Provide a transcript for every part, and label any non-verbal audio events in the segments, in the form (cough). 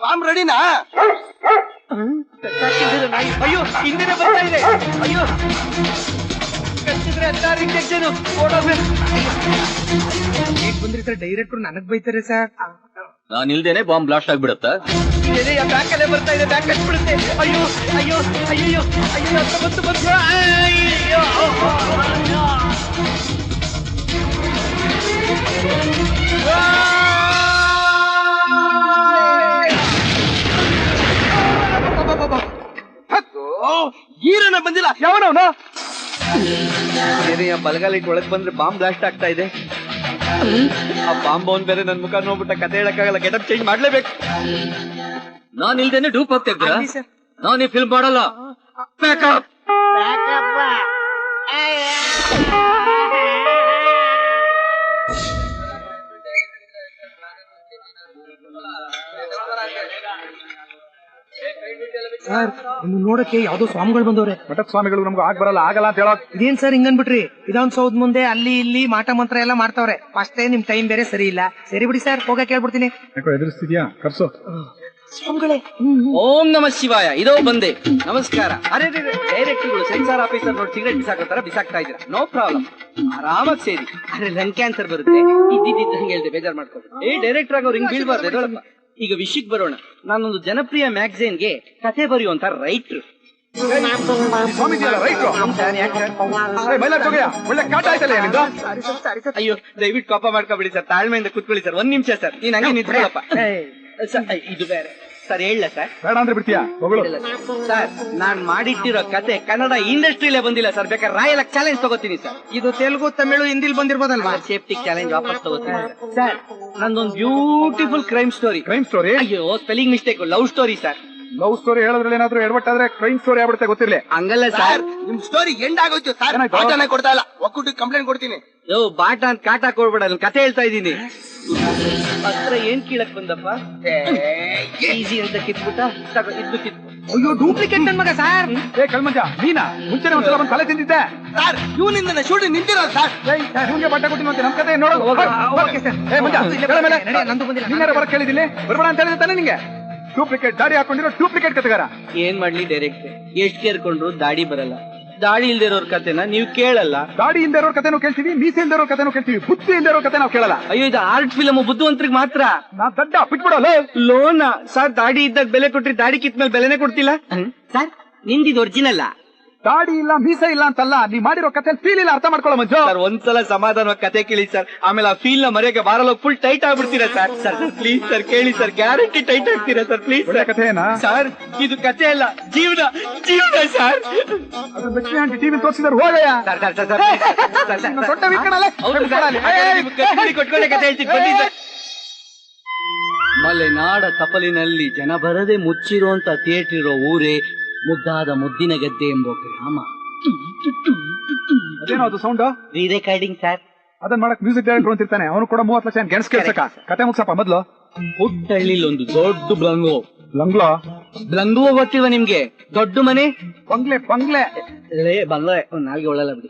Bomb ರೆಡಿನಾ ಅಯ್ಯೋ ಹಿಂದಿನ ಬರ್ತಾ ಇದೆ. ಅಯ್ಯೋ ಕಚ್ಚಿದ್ರೆ ಹತ್ತಾರು ಇಂಜೆಕ್ಷನ್ ಓಡೋಗ್ಬೇಕು. ಬಂದಿರ್ತಾರೆ ಡೈರೆಕ್ಟರ್ ನನಗ್ ಬೈತಾರೆ ಸರ್. ನಾನು ಇಲ್ದೇನೆ ಬಾಂಬ್ ಬ್ಲಾಸ್ಟ್ ಆಗ್ಬಿಡತ್ತಾ? ಬ್ಯಾಕ್ ಅಲ್ಲೇ ಬರ್ತಾ ಇದೆ? ಬ್ಯಾಕ್ ಕಚ್ಬಿಡುತ್ತೆ ಅಯ್ಯೋ ಅಯ್ಯೋ ಅಯ್ಯೋ ಅಯ್ಯೋ ಅಂತ ಬಂತು ಬಂತು. ಅಯ್ಯೋ ಈರನ ಬಂದಿಲ್ಲ. ಯಾವನವನು ಏನೇ ಬಲಗಾಲ ಇಟ್ಟು ಒಳಗ್ ಬಂದ್ರೆ ಬಾಂಬ್ ಬ್ಲಾಸ್ಟ್ ಆಗ್ತಾ ಇದೆ. ಆ ಬಾಂಬ್ ಅವನ್ ಬೇರೆ ನನ್ ಮುಖ ನೋಡ್ಬಿಟ್ಟ ಕತೆ ಹೇಳಕ್ಕಾಗಲ್ಲ ಗೆಟಪ್ ಚೇಂಜ್ ಮಾಡ್ಲೇಬೇಕು. ನಾನ್ ಇಲ್ದೇನೆ ಡೂಪ್ ಆಗ್ತಾ ನಾನು ಈ ಫಿಲ್ಮ್ ಮಾಡಲ್ಲ. Backup! ಸರ್ ನಿಮ್ ನೋಡಕ್ಕೆ ಯಾವ್ದೋ ಸ್ವಾಮಿಗಳು ಬಂದವ್ರೆ. ಮಠದ ಸ್ವಾಮಿಗಳು ನಮ್ಗೆ ಆಗ್ ಬರಲ್ಲ ಆಗಲ್ಲ ಅಂತ ಹೇಳೋ ಇದೇನ್ ಸರ್ ಹಿಂಗನ್ಬಿಟ್ರಿ? ಸೌದ್ ಮುಂದೆ ಅಲ್ಲಿ ಇಲ್ಲಿ ಮಾಟ ಮಂತ್ರ ಎಲ್ಲ ಮಾಡ್ತಾವ್ರೆ. ಅಷ್ಟೇ ನಿಮ್ ಟೈಮ್ ಬೇರೆ ಸರಿ ಇಲ್ಲ. ಸರಿ ಬಿಡಿ ಸರ್ ಹೋಗಕ್ ಕೇಳ್ಬಿಡ್ತೀನಿ ಯಾಕೋ ಎದುರಿಸ್ತಿದ್ಯಾ? ಕರ್ಸು. ಸ್ವಾಮಿಗಳೇ ಓಂ ನಮ ಶಿವಾಯ. ಇದೋ ಬಂದೆ. ನಮಸ್ಕಾರ. ಅರೆ ಡೈರೆಕ್ಟ್ಗಳು ಸೆನ್ಸಾರ್ ಆಫೀಸರ್ ನೋಡಿ ಸಿಗರೇಟ್ ಬಿಸಾಕತ್ತಾರ? ಬಿಸಾಕ್ತಾ ಇದ್ರ ನೋ ಪ್ರಾಬ್ಲಮ್. ಆರಾಮಾಗಿ ಸೇರಿ. ಅರೆ ಲಂಗ್ ಕ್ಯಾನ್ಸರ್ ಬರುತ್ತೆ. ಇದ್ದಿದ್ದ ಹಂಗೆ ಹೇಳ್ದೆ ಬೇಜಾರ್ ಮಾಡ್ಕೊಂಡು ಏ ಡೈರೆಕ್ಟರ್ ಆಗೋರು ಹಿಂಗ್ ಬೀಳ್ಬಾರ್ದು. ಈಗ ವಿಷಯಕ್ಕೆ ಬರೋಣ. ನಾನೊಂದು ಜನಪ್ರಿಯ ಮ್ಯಾಗಝೈನ್ಗೆ ಕತೆ ಬರೆಯುವಂತ ರೈಟ್ರು. ಅಯ್ಯೋ ದಯವಿಟ್ಟು ಕೋಪ ಮಾಡ್ಕೊಬಿಡಿ ಸರ್. ತಾಳ್ಮೆಯಿಂದ ಕುತ್ಕೊಳ್ಳಿ ಸರ್. ಒಂದ್ ನಿಮಿಷ ಸರ್. ನೀನ್ ಹಂಗೆ ನಿಂತ್ಕೊಳ್ಳಪ್ಪ. ಸರ್ ಇದು ಬೇರೆ. ಸರ್ ಹೇಳ ಸರ್ ಬೇಡ ಅಂದ್ರೆ ಬಿಡ್ತೀಯಾ? ಸರ್ ನಾನ್ ಮಾಡಿಟ್ಟಿರೋ ಕತೆ ಕನ್ನಡ ಇಂಡಸ್ಟ್ರಿಲೇ ಬಂದಿಲ್ಲ ಸರ್ ಬೇಕಾದ್ರೆ ರಾಯಲ್ ಚಾಲೆಂಜ್ ತಗೋತೀನಿ ಸರ್ ಇದು ತೆಲುಗು ತಮಿಳು ಹಿಂದಿಲ್ ಬಂದಿರ್ಬೋದಲ್ವಾ? ಸೇಫ್ಟಿ ಚಾಲೆಂಜ್ ವಾಪಸ್ ತಗೋತೀನಿ ಸರ್ ನಂದೊಂದು beautiful crime story crime story ಅಯ್ಯೋ spelling mistake love story sir love story ಹೇಳೋದ್ರಲ್ಲಿ ಏನಾದ್ರು ಎಡವಟ್ಟಾದ್ರೆ ಕ್ರೈಮ್ ಸ್ಟೋರಿ ಆಗ್ಬಿಡುತ್ತೆ ಗೊತ್ತಿರಲಿ. ಹಂಗಲ್ಲ ಸರ್ ನಿಮ್ ಸ್ಟೋರಿ ಎಂಡ್ ಆಗೋಯ್ತು ಸರ್? ಕೊಡ್ತಾ ಇಲ್ಲ. ಒಕ್ಕೂಟಕ್ಕೆ ಕಂಪ್ಲೇಂಟ್ ಕೊಡ್ತೀನಿ. ಯೋ ಬಾಟ ಅಂತ ಕಾಟ ಕೊಡ್ಬೇಡ ನಾನು ಕತೆ ಹೇಳ್ತಾ ಇದ್ದೀನಿ. ಹತ್ರ ಏನ್ ಕೀಳಕ್ ಬಂದಪ್ಪ? ಈಸಿ ಅಂತ ಕಿತ್ಬಿಟ್ಟ ತಗೋ ಇದ್ದು ಅಯ್ಯೋ ಡೂಪ್ಲಿಕೇಟ್ ನನ್ ಮಗ ಸರ್ ಏ ಕಲ್ಮಂಜ ನೀನಾ? ಮುಂಚೆ ಒಂದ್ಸಲ ಬಂದು ತಲೆ ತಿಂದಿದ್ದೆ. ಸರ್ ಇವನಿಂದ ಶೂಟಿಂಗ್ ನಿಂತಿರೋ ಸರ್ ನಿಮ್ಗೆ ಬಟ್ಟೆ ಕೊಟ್ಟಿನ ನಮ್ ಕತೆ ನೋಡು ಓಕೆ ಸರ್. ಏ ಮಂಜ ಮೇಲೆ. ನಂದು ಬಂದಿಲ್ಲ. ನೀನಾರ ಬರಕ್ ಹೇಳಿದಿಲ್ಲಿ? ಬರಬೇಡ ಅಂತ ಹೇಳಿದೆ ತಾನೇ ನಿಂಗೆ. ಡೂಪ್ಲಿಕೇಟ್ ದಾಡಿ ಹಾಕೊಂಡಿರೋ ಡೂಪ್ಲಿಕೇಟ್ ಕತೆಗಾರ. ಏನ್ ಮಾಡ್ಲಿ ಡೈರೆಕ್ಟ್ ಎಷ್ಟು ಕೇರ್ಕೊಂಡ್ರು ದಾಡಿ ಬರಲ್ಲ. ದಾಡಿ ಇಲ್ದಿರೋರ್ ಕತೆನ ನೀವು ಕೇಳಲ್ಲ. ದಾಡಿ ಇಲ್ದೇ ಇರೋ ಕತೆನೂ ಕೇಳ್ತೀವಿ ಮೀಸೆ ಇಲ್ದೇ ಇರೋ ಕತೆನೂ ಕೇಳ್ತೀವಿ ಬುದ್ಧಿ ಇಲ್ದೇ ಇರೋ ಕತೆ ನಾವು ಕೇಳಲ್ಲ. ಅಯ್ಯೋ ಇದು ಆರ್ಟ್ ಫಿಲಮ್ ಬುದ್ಧಿವಂತರಿಗೆ ಮಾತ್ರ. ನಾ ದಡ್ಡ ಬಿಟ್ಬಿಡಲ್ಲ ಲೋನ. ಸರ್ ದಾಡಿ ಇದ್ದಾಗ ಬೆಲೆ ಕೊಟ್ರಿ ದಾಡಿ ಕಿತ್ ಮೇಲೆ ಬೆಲೆನೇ ಕೊಡ್ತಿಲ್ಲ. ಸರ್ ನಿಂದಿದ್ ಒರಿಜಿನಲ್ ದಾಡಿ ಇಲ್ಲ ಮೀಸೆ ಇಲ್ಲ ಅಂತಲ್ಲ ನೀ ಮಾಡಿರೋ ಕತೆ ಫೀಲ್ ಇಲ್ಲ ಅರ್ಥ ಮಾಡ್ಕೊಳ್ಳೋ ಮಂಜು ಸರ್ ಒಂದ್ಸಲ ಸಮಾಧಾನ ಕತೆ ಕೇಳಿ ಸರ್. ಆಮೇಲೆ ಆ ಫೀಲ್ನ ಮರೆಯಕ್ಕೆ ಬಾರಲ್ಲ ಫುಲ್ ಟೈಟ್ ಆಗ್ಬಿಡ್ತೀರಾ ಸರ್? ಸರ್ ಪ್ಲೀಸ್ ಸರ್ ಕೇಳಿ ಸರ್. ಗ್ಯಾರಂಟಿ ಟೈಟ್ ಆಗ್ತೀರಾ ಸರ್? ಪ್ಲೀಸ್ ಕಥೆನಾ ಕಥೆ ಏನಾ ಸರ್ ಇದು ಕತೆ ಅಲ್ಲ ಜೀವನ ಜೀವನ ಸರ್. ಲಕ್ಷ್ಮಿ ಆಂಟಿ ಟಿವಿ ತೋರಿಸಿದಾರೆ ಹೋಗಯ್ಯ. Sir sir sir sir sir ದೊಡ್ಡ ಕೊಟ್ಕೊಂಡೆ ಕತೆ ಹೇಳ್ತೀನಿ ಬನ್ನಿ ಸರ್. ಮಲೆನಾಡ ಕಪಲಿನಲ್ಲಿ ಜನ ಬರದೆ ಮುಚ್ಚಿರುವಂತ ಥಿಯೇಟರ್ ಇರೋ ಊರೇ ಮುದ್ದಾದ ಮುದ್ದಿನ ಗದ್ದೆ ಎಂಬ ಗ್ರಾಮ. ಅದೇನೋ ಅದು ಸೌಂಡ್ ರೀ ರೆಕಾರ್ಡಿಂಗ್ ಸರ್. ಅದನ್ನ ಮಾಡಕ್ ಮ್ಯೂಸಿಕ್ ಡೈರೆಕ್ಟರ್ ಅಂತಿರ್ತಾನೆ. ಅವನು ಕೂಡ ಮೂವತ್ತು ಲಕ್ಷ ಗೆಣಸ್ ಕೇಳ್ಸಕ ಕತೆ ಮುಗ್ಸಪ್ಪ ಮೊದ್ಲು. ಹುಟ್ಟಳ್ಳಿಲಿ ಒಂದು ದೊಡ್ಡ ಬ್ಲಂಗೋ ಲಂಗ್ಲೋ ಬ್ಲಂಗ್ಲೋ ಗೊತ್ತಿಲ್ವ ನಿಮ್ಗೆ? ದೊಡ್ಡ ಮನೆ? ಬಂಗ್ಲೆ ಬಂಗ್ಲೆ. ಲೇ ಬಂಗ್ಲೆ ನಾಲ್ಗೆ ಒಳ್ಳಲ್ಲ ಬಿಡಿ.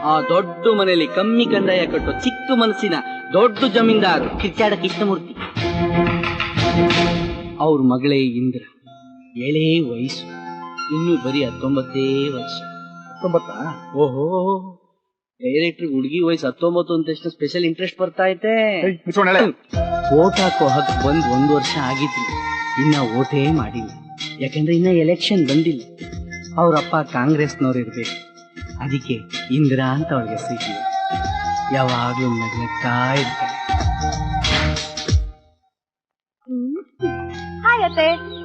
ಆ ದೊಡ್ಡ ಮನೆಯಲ್ಲಿ ಕಮ್ಮಿ ಕಂದಾಯ ಕಟ್ಟೋ ಚಿಕ್ಕ ಮನಸ್ಸಿನ ದೊಡ್ಡ ಜಮೀನ್ದಾರ್ ಕಿಚ್ಚಾಡ ಕೃಷ್ಣಮೂರ್ತಿ. ಅವ್ರ ಮಗಳೇ ಇಂದ್ರ. ಎಳೆ ವಯಸ್ಸು. ಇನ್ನು ಬರೀ ಹತ್ತೊಂಬತ್ತೇ ವರ್ಷ. ಹತ್ತೊಂಬತ್ತ? ಓಹೋ. ಡೈರೆಕ್ಟರ್ ಹುಡುಗಿ ವಯಸ್ಸು ಹತ್ತೊಂಬತ್ತು ಅಂತ ಎಷ್ಟು ಸ್ಪೆಷಲ್ ಇಂಟ್ರೆಸ್ಟ್ ಬರ್ತಾ ಐತೆ. ವೋಟ್ ಹಾಕೋ ಹಕ್ ಬಂದ್ ಒಂದ್ ವರ್ಷ ಆಗಿದ್ರು. ಇನ್ನ ಓಟೇ ಮಾಡಿಲ್ಲ. ಯಾಕಂದ್ರೆ ಇನ್ನ ಎಲೆಕ್ಷನ್ ಬಂದಿಲ್ಲ. ಅವ್ರಪ್ಪ ಕಾಂಗ್ರೆಸ್ನವ್ರು ಇರ್ಬೇಕು. ಅದಕ್ಕೆ ಇಂದಿರಾ ಅಂತ ಅವ್ರಿಗೆ ಸಿಗಿ ಯಾವಾಗ್ಲೂ ನಗ್ತಾ ಇರ್ತಾರೆ ಹಾಯ್ ಅತ್ತೆ. ಹ್ಮ್,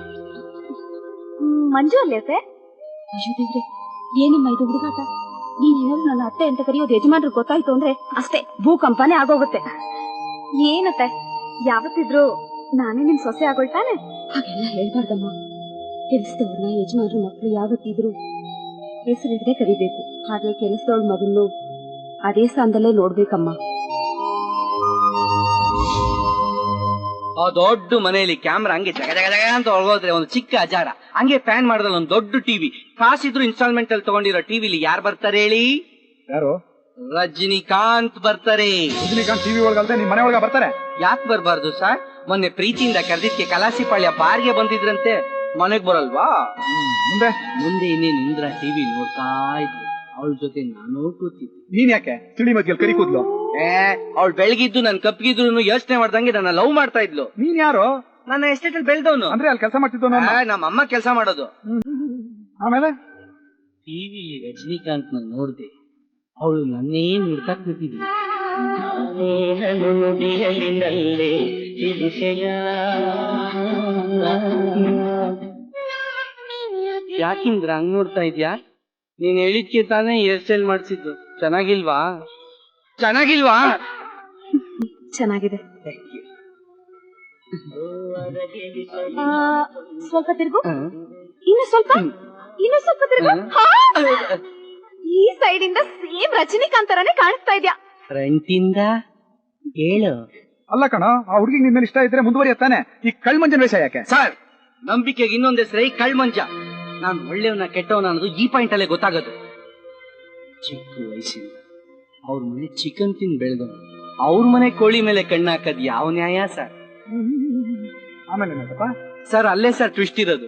ಮಂಜು ಅಲ್ಲೇ ಸರ್ ಅಯ್ಯೋ ದೇವ್ರೆ ಏನಮ್ಮ ಇದು ಹುಡುಗಾಟ? ನೀನೇನಾದ್ರೂ ನನ್ನ ಅತ್ತೆ ಅಂತ ಕರೆಯೋದು ಯಜಮಾನ್ರು ಗೊತ್ತಾಯ್ತು ಅಂದ್ರೆ ಅಷ್ಟೇ ಭೂಕಂಪನೇ ಆಗೋಗುತ್ತೆ. ಏನತ್ತೆ? ಯಾವತ್ತಿದ್ರು ನಾನೇ ನಿನ್ ಸೊಸೆ ಆಗೋಳ್ತಾನೆ ಹಾಗೆಲ್ಲ ಹೇಳ್ಬಾರ್ದಮ್ಮ. ಕೆಲಸದವ್ರನ್ನ ಯಜಮಾನ್ರು ಮಕ್ಕಳು ಯಾವತ್ತಿದ್ರು ಹೆಸರಿಡದೆ ಕರಿಬೇಕು. ಹಾಗೆ ಕೆಲಸದವಳ ಮಗನ್ನು ಅದೇ ಸ್ಥಾನದಲ್ಲೇ ನೋಡ್ಬೇಕಮ್ಮ. ಆ ದೊಡ್ಡ ಮನೆಯಲ್ಲಿ ಕ್ಯಾಮ್ರಾ ಹಂಗೆ ಜಗ ಜಗ ಜಗ ಅಂತ ಹೊರಗೋದ್ರೆ ಒಂದು ಚಿಕ್ಕ ಅಜಾಡ. ಹಂಗೆ ಫ್ಯಾನ್ ಮಾಡದಲ್ಲ ಒಂದು ದೊಡ್ಡ ಟಿವಿ ಕಾಸಿದ್ರು ಇನ್ಸ್ಟಾಲ್ಮೆಂಟ್ ಅಲ್ಲಿ ತಗೊಂಡಿರೋ ಟಿವಿಲಿ ಯಾರು ಬರ್ತಾರೆ ಹೇಳಿ? ಯಾರು? ರಜನಿಕಾಂತ್ ಬರ್ತಾರೆ. ರಜನಿಕಾಂತ್ ಟಿವಿ ಒಳಗಲ್ದೆ ನಿಮ್ ಮನೆ ಒಳಗ ಬರ್ತಾರೆ? ಯಾಕೆ ಬರ್ಬಾರ್ದು ಸರ್? ಮೊನ್ನೆ ಪ್ರೀತಿಯಿಂದ ಕರೆದಿದ್ಕೆ ಕಲಾಸಿಪಾಳ್ಯ ಬಾರ್ಗೆ ಬಂದಿದ್ರಂತೆ. ಮನೆಗ್ ಬರಲ್ವಾ? ಮುಂದೆ? ಮುಂದೆ ಇನ್ನೇನು ಇಂದ್ರ ಟಿವಿ ನೋಡ್ತಾ ಇದ್ರು. ಅವಳ ಜೊತೆ ನಾನು ಕೂತಿದ್ದೆ. ನೀನ್ ಯಾಕೆ? ತಿಳಿ ಮಧ್ಯ ಕರಿ ಕೂದ್ಲು. ಏ ಅವಳು ಬೆಳಗಿದ್ದು ನನ್ ಕಪ್ಪಿಗಿದ್ರು ಯೋಚನೆ ಮಾಡ್ದಂಗೆ ನನ್ನ ಲವ್ ಮಾಡ್ತಾ ಇದ್ಲು. ನೀನ್ ಯಾರು? ನನ್ನ ಎಸ್ಟೇಟ್ ಅಲ್ಲಿ ಬೆಳ್ದವನು. ಅಂದ್ರೆ ಅಲ್ಲಿ ಕೆಲಸ ಮಾಡ್ತಿದ್ದವನು ನಮ್ಮ ಅಮ್ಮ ಕೆಲಸ ಮಾಡೋದು. ಆಮೇಲೆ? ಟಿವಿ ರಜನಿಕಾಂತ್ ನಾನು ನೋಡಿದೆ. ಅವಳು ನನ್ನೇ ನೋಡ್ತಾ ಕೂತಿದ್ಲು. ಯಾಕಿಂದ್ರ ಹಂಗ್ ನೋಡ್ತಾ ಇದ್ಯಾ? ನೀನ್ ಹೇಳಿದ್ಕೆ ತಾನೇ ಹೇರ್ ಸ್ಟೈಲ್ ಮಾಡಿಸಿದ್ದು. ಚೆನ್ನಾಗಿಲ್ವಾ? ಚೆನ್ನಾಗಿಲ್ವಾ? ಚೆನ್ನಾಗಿದೆ. ಸ್ವಲ್ಪ ತಿರುಗು. ಇನ್ನು ಸ್ವಲ್ಪ? ಇನ್ನು ಸ್ವಲ್ಪ ತಿರುಗು? ಈ ಸೈಡ್ ಇಂದ ಸೇಮ್ ರಜನಿಕಾಂತ್ ತರನೇ ಕಾಣಿಸ್ತಾ ಇದ್ಯಾ? ಫ್ರಂಟಿಂದ ಹೇಳು. ಅಲ್ಲ ಕಣ ಆ ಹುಡುಗಿ ನಿನ್ನ ಇಷ್ಟ ಇದ್ರೆ ಮುಂದುವರಿಯತ್ತಾನೆ. ಈ ಕಳ್ಮಂಜನ ವೇಷ ಯಾಕೆ? ಸರ್ ನಂಬಿಕೆಗೆ ಇನ್ನೊಂದ್ ಹೆಸರೇ ಕಳ್ಮಂಜ. ನಾನು ಒಳ್ಳೆಯವನ ಕೆಟ್ಟವನ ಅನ್ನೋದು ಈ ಪಾಯಿಂಟ್ ಅಲ್ಲೇ ಗೊತ್ತಾಗೋದು. ಚಿಕ್ಕ ವಯಸ್ಸಿನ ಅವ್ರ ಮನೆ ಚಿಕನ್ ತಿನ್ ಬೆಳೆದವನು. ಅವ್ರ ಮನೆ ಕೋಳಿ ಮೇಲೆ ಕಣ್ಣಾಕದ್ ಯಾವ ನ್ಯಾಯ ಸರ್? ಆಮೇಲೆ ಸರ್ ಅಲ್ಲೇ ಸರ್ ಟ್ವಿಸ್ಟ್ ಇರೋದು.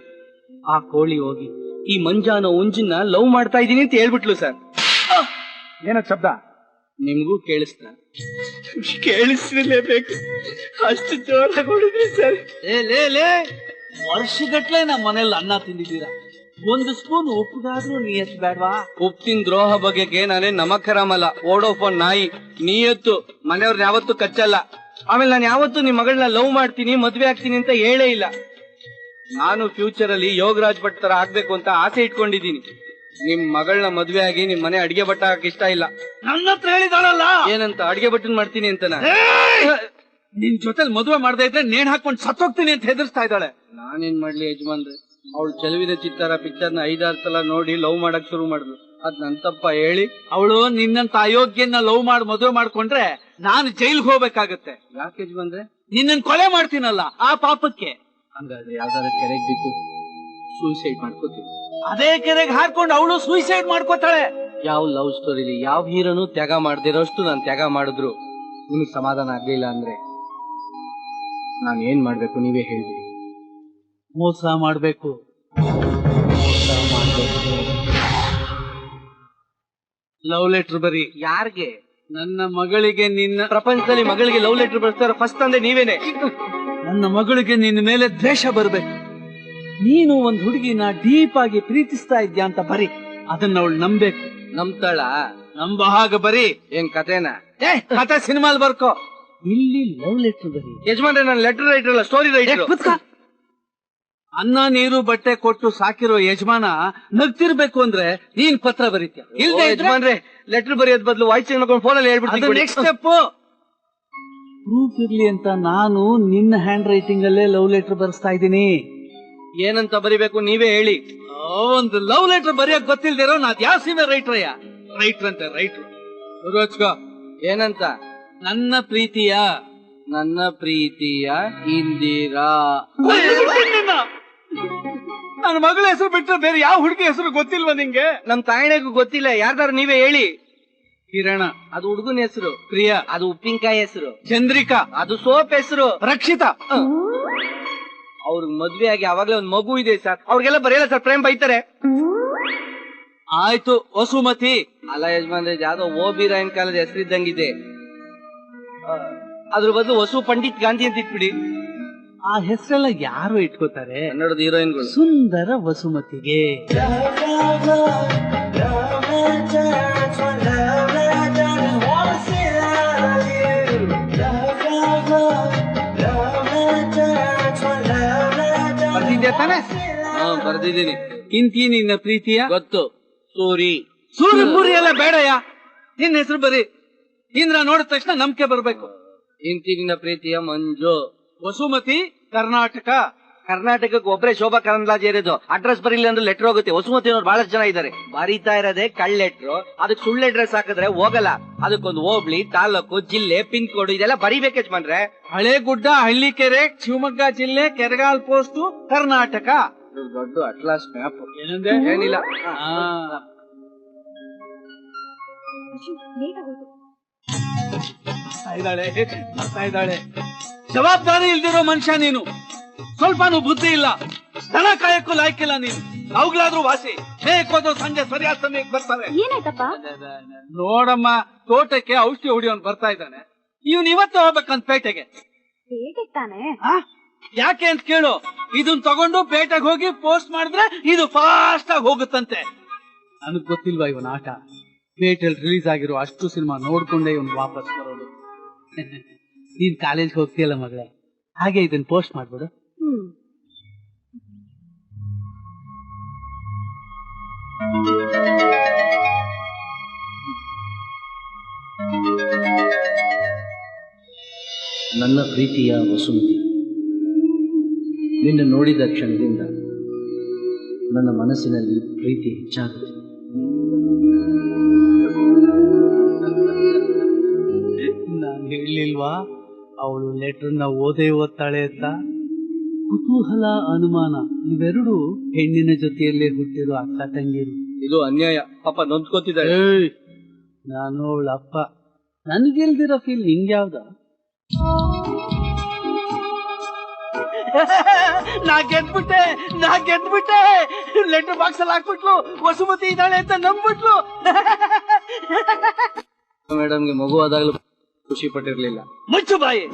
ಆ ಕೋಳಿ ಹೋಗಿ ಈ ಮಂಜಾನ ಉಂಜಿನ ಲವ್ ಮಾಡ್ತಾ ಇದೀನಿ ಅಂತ ಹೇಳ್ಬಿಟ್ಲು ಸರ್. ಏನೋ ಶಬ್ದ? ನಿಮ್ಗೂ ಕೇಳಿಸ್ತ? ಕೇಳಿಸ್ಲೇಬೇಕು ಅಷ್ಟು ಜೋರಾಗಿ ಹೊಡಿದ್ರಿ ಸರ್. ಲೇ ಲೇ ಲೇ. ವರ್ಷಗಟ್ಲೆ ನಮ್ಮ ಮನೇಲಿ ಅನ್ನ ತಿಂದಿದ್ದೀರಾ? ಒಂದು ಸ್ಪೂನ್ ಉಪ್ಪುಗಾದ್ರೂ ನೀಯತ್ ಬೇಡವಾ? ಉಪ್ಪಿನ ದ್ರೋಹ ಬಗೆಗೆ ನಾನೇ ನಮಕರಾಮಲ್ಲ ಓಡೋಫೋನ್ ನಾಯಿ. ನೀಯತ್ತು. ಮನೆಯವ್ರನ್ನ ಯಾವತ್ತೂ ಕಚ್ಚಲ್ಲ. ಆಮೇಲೆ ನಾನು ಯಾವತ್ತೂ ನಿಮ್ ಮಗಳನ್ನ ಲವ್ ಮಾಡ್ತೀನಿ ಮದ್ವೆ ಆಗ್ತೀನಿ ಅಂತ ಹೇಳೇ ಇಲ್ಲ. ನಾನು ಫ್ಯೂಚರ್ ಅಲ್ಲಿ ಯೋಗರಾಜ್ ಭಟ್ ತರ ಆಗ್ಬೇಕು ಅಂತ ಆಸೆ ಇಟ್ಕೊಂಡಿದ್ದೀನಿ. ನಿಮ್ ಮಗಳನ್ನ ಮದ್ವೆ ಆಗಿ ನಿಮ್ ಮನೆ ಅಡಿಗೆ ಭಟ್ಟ ಹಾಕಕ್ ಇಷ್ಟ ಇಲ್ಲ. ನನ್ನ ಹತ್ರ ಹೇಳಿದಾಳಲ್ಲ? ಏನಂತ ಅಡಿಗೆ ಭಟ್ಟನ್ ಮಾಡ್ತೀನಿ ಅಂತ ನಿನ್. ಜೊತೆಲಿ ಮದುವೆ ಮಾಡದೇ ಇದ್ರೆ ನೇಣ್ ಹಾಕೊಂಡು ಸತ್ತೋಗ್ತೀನಿ ಅಂತ ಹೆದರ್ಸ್ತಾ ಇದ್ದಾಳೆ. ನಾನೇನ್ ಮಾಡ್ಲಿ ಯಜಮಾನ್ರೆ? ಅವಳು ಚೆಲುವಿನ ಚಿತ್ತಾರ ಪಿಕ್ಚರ್ನ ಐದಾರು ಸಲ ನೋಡಿ ಲವ್ ಮಾಡಕ್ ಶುರು ಮಾಡಿದ್ಲು. ಅದ್ ನನ್ ತಪ್ಪ ಹೇಳಿ. ಅವಳು ನಿನ್ನಂತ ಅಯೋಗ್ಯನ ಲವ್ ಮಾಡಿ ಮದುವೆ ಮಾಡ್ಕೊಂಡ್ರೆ ನಾನು ಜೈಲ್ಗೆ ಹೋಗ್ಬೇಕಾಗತ್ತೆ. ಯಾಕೆ ಯಜಮಾನ್ರೆ? ನಿನ್ನನ್ ಕೊಲೆ ಮಾಡ್ತೀನಲ್ಲ ಆ ಪಾಪಕ್ಕೆ. ಹಂಗಾದ್ರೆ ಯಾವ್ದಾದ್ರು ಕೆರೆಗೆ ಬಿದ್ದು ಸೂಸೈಡ್ ಮಾಡ್ಕೋತೀನಿ. ಅದೇ ಕೆರೆಗೆ ಹಾಕೊಂಡು ಅವಳು ಸೂಸೈಡ್ ಮಾಡ್ಕೋತಾಳೆ. ಯಾವ ಲವ್ ಸ್ಟೋರಿಲಿ ಯಾವ ಹೀರೋನು ತ್ಯಾಗ ಮಾಡದಿರೋಷ್ಟು ನಾನು ತ್ಯಾಗ ಮಾಡಿದ್ರು ನಿಮಗೆ ಸಮಾಧಾನ ಆಗ್ಲಿಲ್ಲ ಅಂದ್ರೆ ನಾನು ಏನ್ ಮಾಡ್ಬೇಕು ನೀವೇ ಹೇಳಿ ಮೋಸ ಮಾಡ್ಬೇಕು. ಲವ್ ಲೆಟರ್ ಬರಿ. ಯಾರಿಗೆ? ನನ್ನ ಮಗಳಿಗೆ ನಿನ್ನ ಪ್ರಪಂಚದಲ್ಲಿ ಮಗಳಿಗೆ ಲವ್ ಲೆಟರ್ ಬರ್ತಾರ. ಫಸ್ಟ್ ಅಂದ್ರೆ ನೀವೇನೆ. ನನ್ನ ಮಗಳಿಗೆ ನಿನ್ನ ಮೇಲೆ ದ್ವೇಷ ಬರ್ಬೇಕು. ನೀನು ಒಂದ್ ಹುಡುಗಿನ ಡೀಪ್ ಆಗಿ ಪ್ರೀತಿಸ್ತಾ ಇದ್ಯಾ ಅಂತ ಬರಿ. ಅದನ್ನ ಅವಳು ನಂಬೇಕು ನಂಬ್ತಾಳ? ನಂಬ ಹಾಗ ಬರಿ. ಏನ್ ಕತೆನ ಕತೆ ಸಿನಿಮಾಲ್ ಬರ್ಕೋ. ಇಲ್ಲಿ ಲವ್ ಲೆಟರ್ ಬರಿ. ಯಜಮಾನ್ರೆ ನಾನು ಲೆಟರ್ ರೈಟರ್ ಅಲ್ಲ ಸ್ಟೋರಿ ರೈಟರ್. ಅನ್ನ ನೀರು ಬಟ್ಟೆ ಕೊಟ್ಟು ಸಾಕಿರೋ ಯಜಮಾನ ನಗ್ತಿರ್ಬೇಕು ಅಂದ್ರೆ ನೀನ್ ಪತ್ರ ಬರೀತಿಯ. ಇಲ್ಲ ಯಜಮಾನ್ರೆ ಲೆಟರ್ ಬರೆಯೋದ್ ಬದಲು ವಾಯ್ಸ್ ಮಾಡ್ಕೊಂಡು ಫೋನಲ್ಲಿ ಹೇಳ್ಬಿಡ್ತೀನಿ ನೆಕ್ಸ್ಟ್ ಸ್ಟೆಪ್ ಪ್ರೂಫ್ ಇರ್ಲಿ ಅಂತ ನಾನು ನಿನ್ನ ಹ್ಯಾಂಡ್ ರೈಟಿಂಗ್ ಅಲ್ಲೇ ಲವ್ ಲೆಟರ್ ಬರ್ಸ್ತಾ ಇದ್ದೀನಿ. ಏನಂತ ಬರಿಬೇಕು ನೀವೇ ಹೇಳಿ. ಒಂದು ಲವ್ ಲೆಟರ್ ಬರೆಯಕ್ ಗೊತ್ತಿಲ್ದಿರೋ ನಾ ಯಾವ ಸೀಮೆ ಅಯ್ಯ? ರೈಟರ್ ಅಂತ ರೈಟ್ರು ರೋಜ್ಕೋ ಏನಂತ? ನನ್ನ ಪ್ರೀತಿಯ. ನನ್ನ ಪ್ರೀತಿಯ ಇಂದಿರಾ. ನನ್ನ ಮಗಳ ಹೆಸರು ಬಿಟ್ಟರೆ ಬೇರೆ ಯಾವ ಹುಡುಗಿ ಹೆಸರು ಗೊತ್ತಿಲ್ವಾ ನಿಂಗೆ? ನಮ್ ತಾಯಿಗೂ ಗೊತ್ತಿಲ್ಲ. ಯಾರ್ದಾರು ನೀವೇ ಹೇಳಿ. ಕಿರಣ ಅದು ಹುಡುಗನ ಹೆಸರು. ಪ್ರಿಯಾ ಅದು ಉಪ್ಪಿನಕಾಯಿ ಹೆಸರು. ಚಂದ್ರಿಕಾ ಅದು ಸೋಪ್ ಹೆಸರು. ರಕ್ಷಿತಾ. ಅವ್ರಿಗೆ ಮದ್ವೆ ಆಗಿ ಅವಾಗ್ಲೇ ಒಂದ್ ಮಗು ಇದೆ ಸರ್. ಅವ್ರಿಗೆಲ್ಲ ಬರೆಯಲ್ಲ ಸರ್ ಪ್ರೇಮ್ ಬೈತಾರೆ. ಆಯ್ತು ವಸುಮತಿ. ಅಲ್ಲ ಯಜಮಾನ್ರೆ ಯಾವ್ದೋ ಓ ಬಿ ರಾಯನ್ ಕಾಲದ ಹೆಸರಿದ್ದಂಗಿದೆ. ಅದ್ರ ಬದಲು ವಸು ಪಂಡಿತ್ ಗಾಂಧಿ ಅಂತ ಇಟ್ಬಿಡಿ. ಆ ಹೆಸರೆಲ್ಲ ಯಾರು ಇಟ್ಕೋತಾರೆ? ಕನ್ನಡದ ಹೀರೋಯಿನ್ಗಳು. ಸುಂದರ ವಸುಮತಿಗೆ. ಬರ್ದಿದ್ಯಾ ತಾನೆ? ಹಾ ಬರ್ದಿದ್ದೀನಿ. ಇಂತಿ ನಿನ್ನ ಪ್ರೀತಿಯ? ಗೊತ್ತು. ಸೂರಿ. ಸೂರಿ ಪೂರಿ ಎಲ್ಲ ಬೇಡಯ್ಯ. ನಿನ್ನ ಹೆಸರು ಬರೀ ಇಂದ್ರ ನೋಡಿದ ತಕ್ಷಣ ನಂಬಿಕೆ ಬರ್ಬೇಕು. ನಿನ್ನ ಪ್ರೀತಿಯ ಮಂಜು. ವಸುಮತಿ ಕರ್ನಾಟಕ. ಕರ್ನಾಟಕಕ್ಕೆ ಒಬ್ಬರೇ ಶೋಭಾ ಕರಂದ್ಲಾಜೆ ಇರೋದು. ಅಡ್ರೆಸ್ ಬರೀಲಿ ಅಂದ್ರೆ ಲೆಟರ್ ಹೋಗುತ್ತೆ. ವಸುಮತಿ ಅವ್ರು ಬಹಳಷ್ಟು ಜನ ಇದ್ದಾರೆ. ಬರೀತಾ ಇರೋದೇ ಕಳ್ಳ ಲೆಟ್ರು ಅದಕ್ಕೆ ಸುಳ್ಳು ಅಡ್ರೆಸ್ ಹಾಕಿದ್ರೆ ಹೋಗಲ್ಲ. ಅದಕ್ಕೊಂದು ಹೋಬ್ಳಿ ತಾಲೂಕು ಜಿಲ್ಲೆ ಪಿನ್ ಕೋಡ್ ಇದೆಲ್ಲ ಬರೀಬೇಕು ಯಜಮಾನ್ರೆ. ಹಳ್ಳಿ ಕೆರೆ ಶಿವಮೊಗ್ಗ ಜಿಲ್ಲೆ ಕೆರಗಾಲ್ ಪೋಸ್ಟ್ ಕರ್ನಾಟಕ. ಇದು ದೊಡ್ಡ ಅಟ್ಲಾಸ್ ಮ್ಯಾಪ್ ಏನಂದೆ? ಏನಿಲ್ಲ. ಬರ್ತಾ ಇದ್ದಾಳೆ ಬರ್ತಾ ಇದ್ದಾಳೆ. ಜವಾಬ್ದಾರಿ ಇಲ್ದಿರೋ ಮನುಷ್ಯ ನೀನು. ಸ್ವಲ್ಪನೂ ಬುದ್ಧಿ ಇಲ್ಲ. ದನ ಕಾಯಕ್ಕೂ ಲಾಯ್ಕಿಲ್ಲ ನೀನು. ಅವುಗಳಾದ್ರೂ ವಾಸಿ. ಹೇಗೋದ್ರು ಸಂಜೆ ಸರಿಯಾದ ಸಮಯಕ್ಕೆ ಬರ್ತಾರೆ. ಏನಾಯ್ತಪ್ಪ? ನೋಡಮ್ಮ ತೋಟಕ್ಕೆ ಔಷಧಿ ಹೊಡಿಯೋನ್ ಬರ್ತಾ ಇದ್ದಾನೆ. ಇವನ್ ಇವತ್ತು ಹೋಗ್ಬೇಕಂತ ಪೇಟೆಗೆ. ತಾನೆ? ಯಾಕೆ ಅಂತ ಕೇಳು. ಇದನ್ ತಗೊಂಡು ಪೇಟೆಗೆ ಹೋಗಿ ಪೋಸ್ಟ್ ಮಾಡಿದ್ರೆ ಇದು ಫಾಸ್ಟ್ ಆಗಿ ಹೋಗುತ್ತಂತೆ. ನನಗ್ ಗೊತ್ತಿಲ್ವಾ ಇವನ್ ಆಟ? ಪೇಟೆಲ್ ರಿಲೀಸ್ ಆಗಿರೋ ಅಷ್ಟು ಸಿನಿಮಾ ನೋಡ್ಕೊಂಡೆ ಇವನ್ ವಾಪಸ್ ಬರೋದು. (laughs) ನೀನ್ ಕಾಲೇಜ್ ಹೋಗ್ತೀಯಲ್ಲ ಮಗಳೇ? ಹಾಗೆ ಇದನ್ನ ಪೋಸ್ಟ್ ಮಾಡ್ಬಿಡು. ನನ್ನ ಪ್ರೀತಿಯ ವಸುಮತಿ ನಿನ್ನ ನೋಡಿದ ಕ್ಷಣದಿಂದ ನನ್ನ ಮನಸ್ಸಿನಲ್ಲಿ ಪ್ರೀತಿ ಹೆಚ್ಚಾಗುತ್ತೆ. ನಾನು ಹೇಳಿಲ್ವಾ ಅವಳು ಲೆಟರ್ನ ಓದೇ ಓದ್ತಾಳೆ ಅಂತ? ಕುತೂಹಲ ಅನುಮಾನ ಇವೆರಡು ಹೆಣ್ಣಿನ ಜೊತೆಯಲ್ಲೇ ಹುಟ್ಟಿರೋ ಅಕ್ಕ ತಂಗಿರು. ಇದು ಅನ್ಯಾಯ. ಪಾಪ ನೊಂದ್ಕೋತಿದ್ದಾಳೆ ನಾನು ಅವಳ ಅಪ್ಪ. ನನ್ಗೆಲ್ದಿರೋ ಫೀಲ್ ನಿಂಗ್ಯಾವ್ದ ನಾ ಗೆದ್ಬಿಟ್ಟೆ ನಾ ಗೆದ್ಬಿಟ್ಟೆ. ಲೆಟರ್ ಬಾಕ್ಸ್ ಅಲ್ಲಿ ಹಾಕ್ಬಿಟ್ಲು ವಸುಮತಿ ಇದ್ದಾಳೆ ಅಂತ ನಂಬ್ಬಿಟ್ಲು. ಮೇಡಮ್ಗೆ ಮಗು ಆದಾಗಲೂ ಖುಷಿ ಪಟ್ಟಿರ್ಲಿಲ್ಲ ಮುಚ್ಚು ಬಾಯಿ.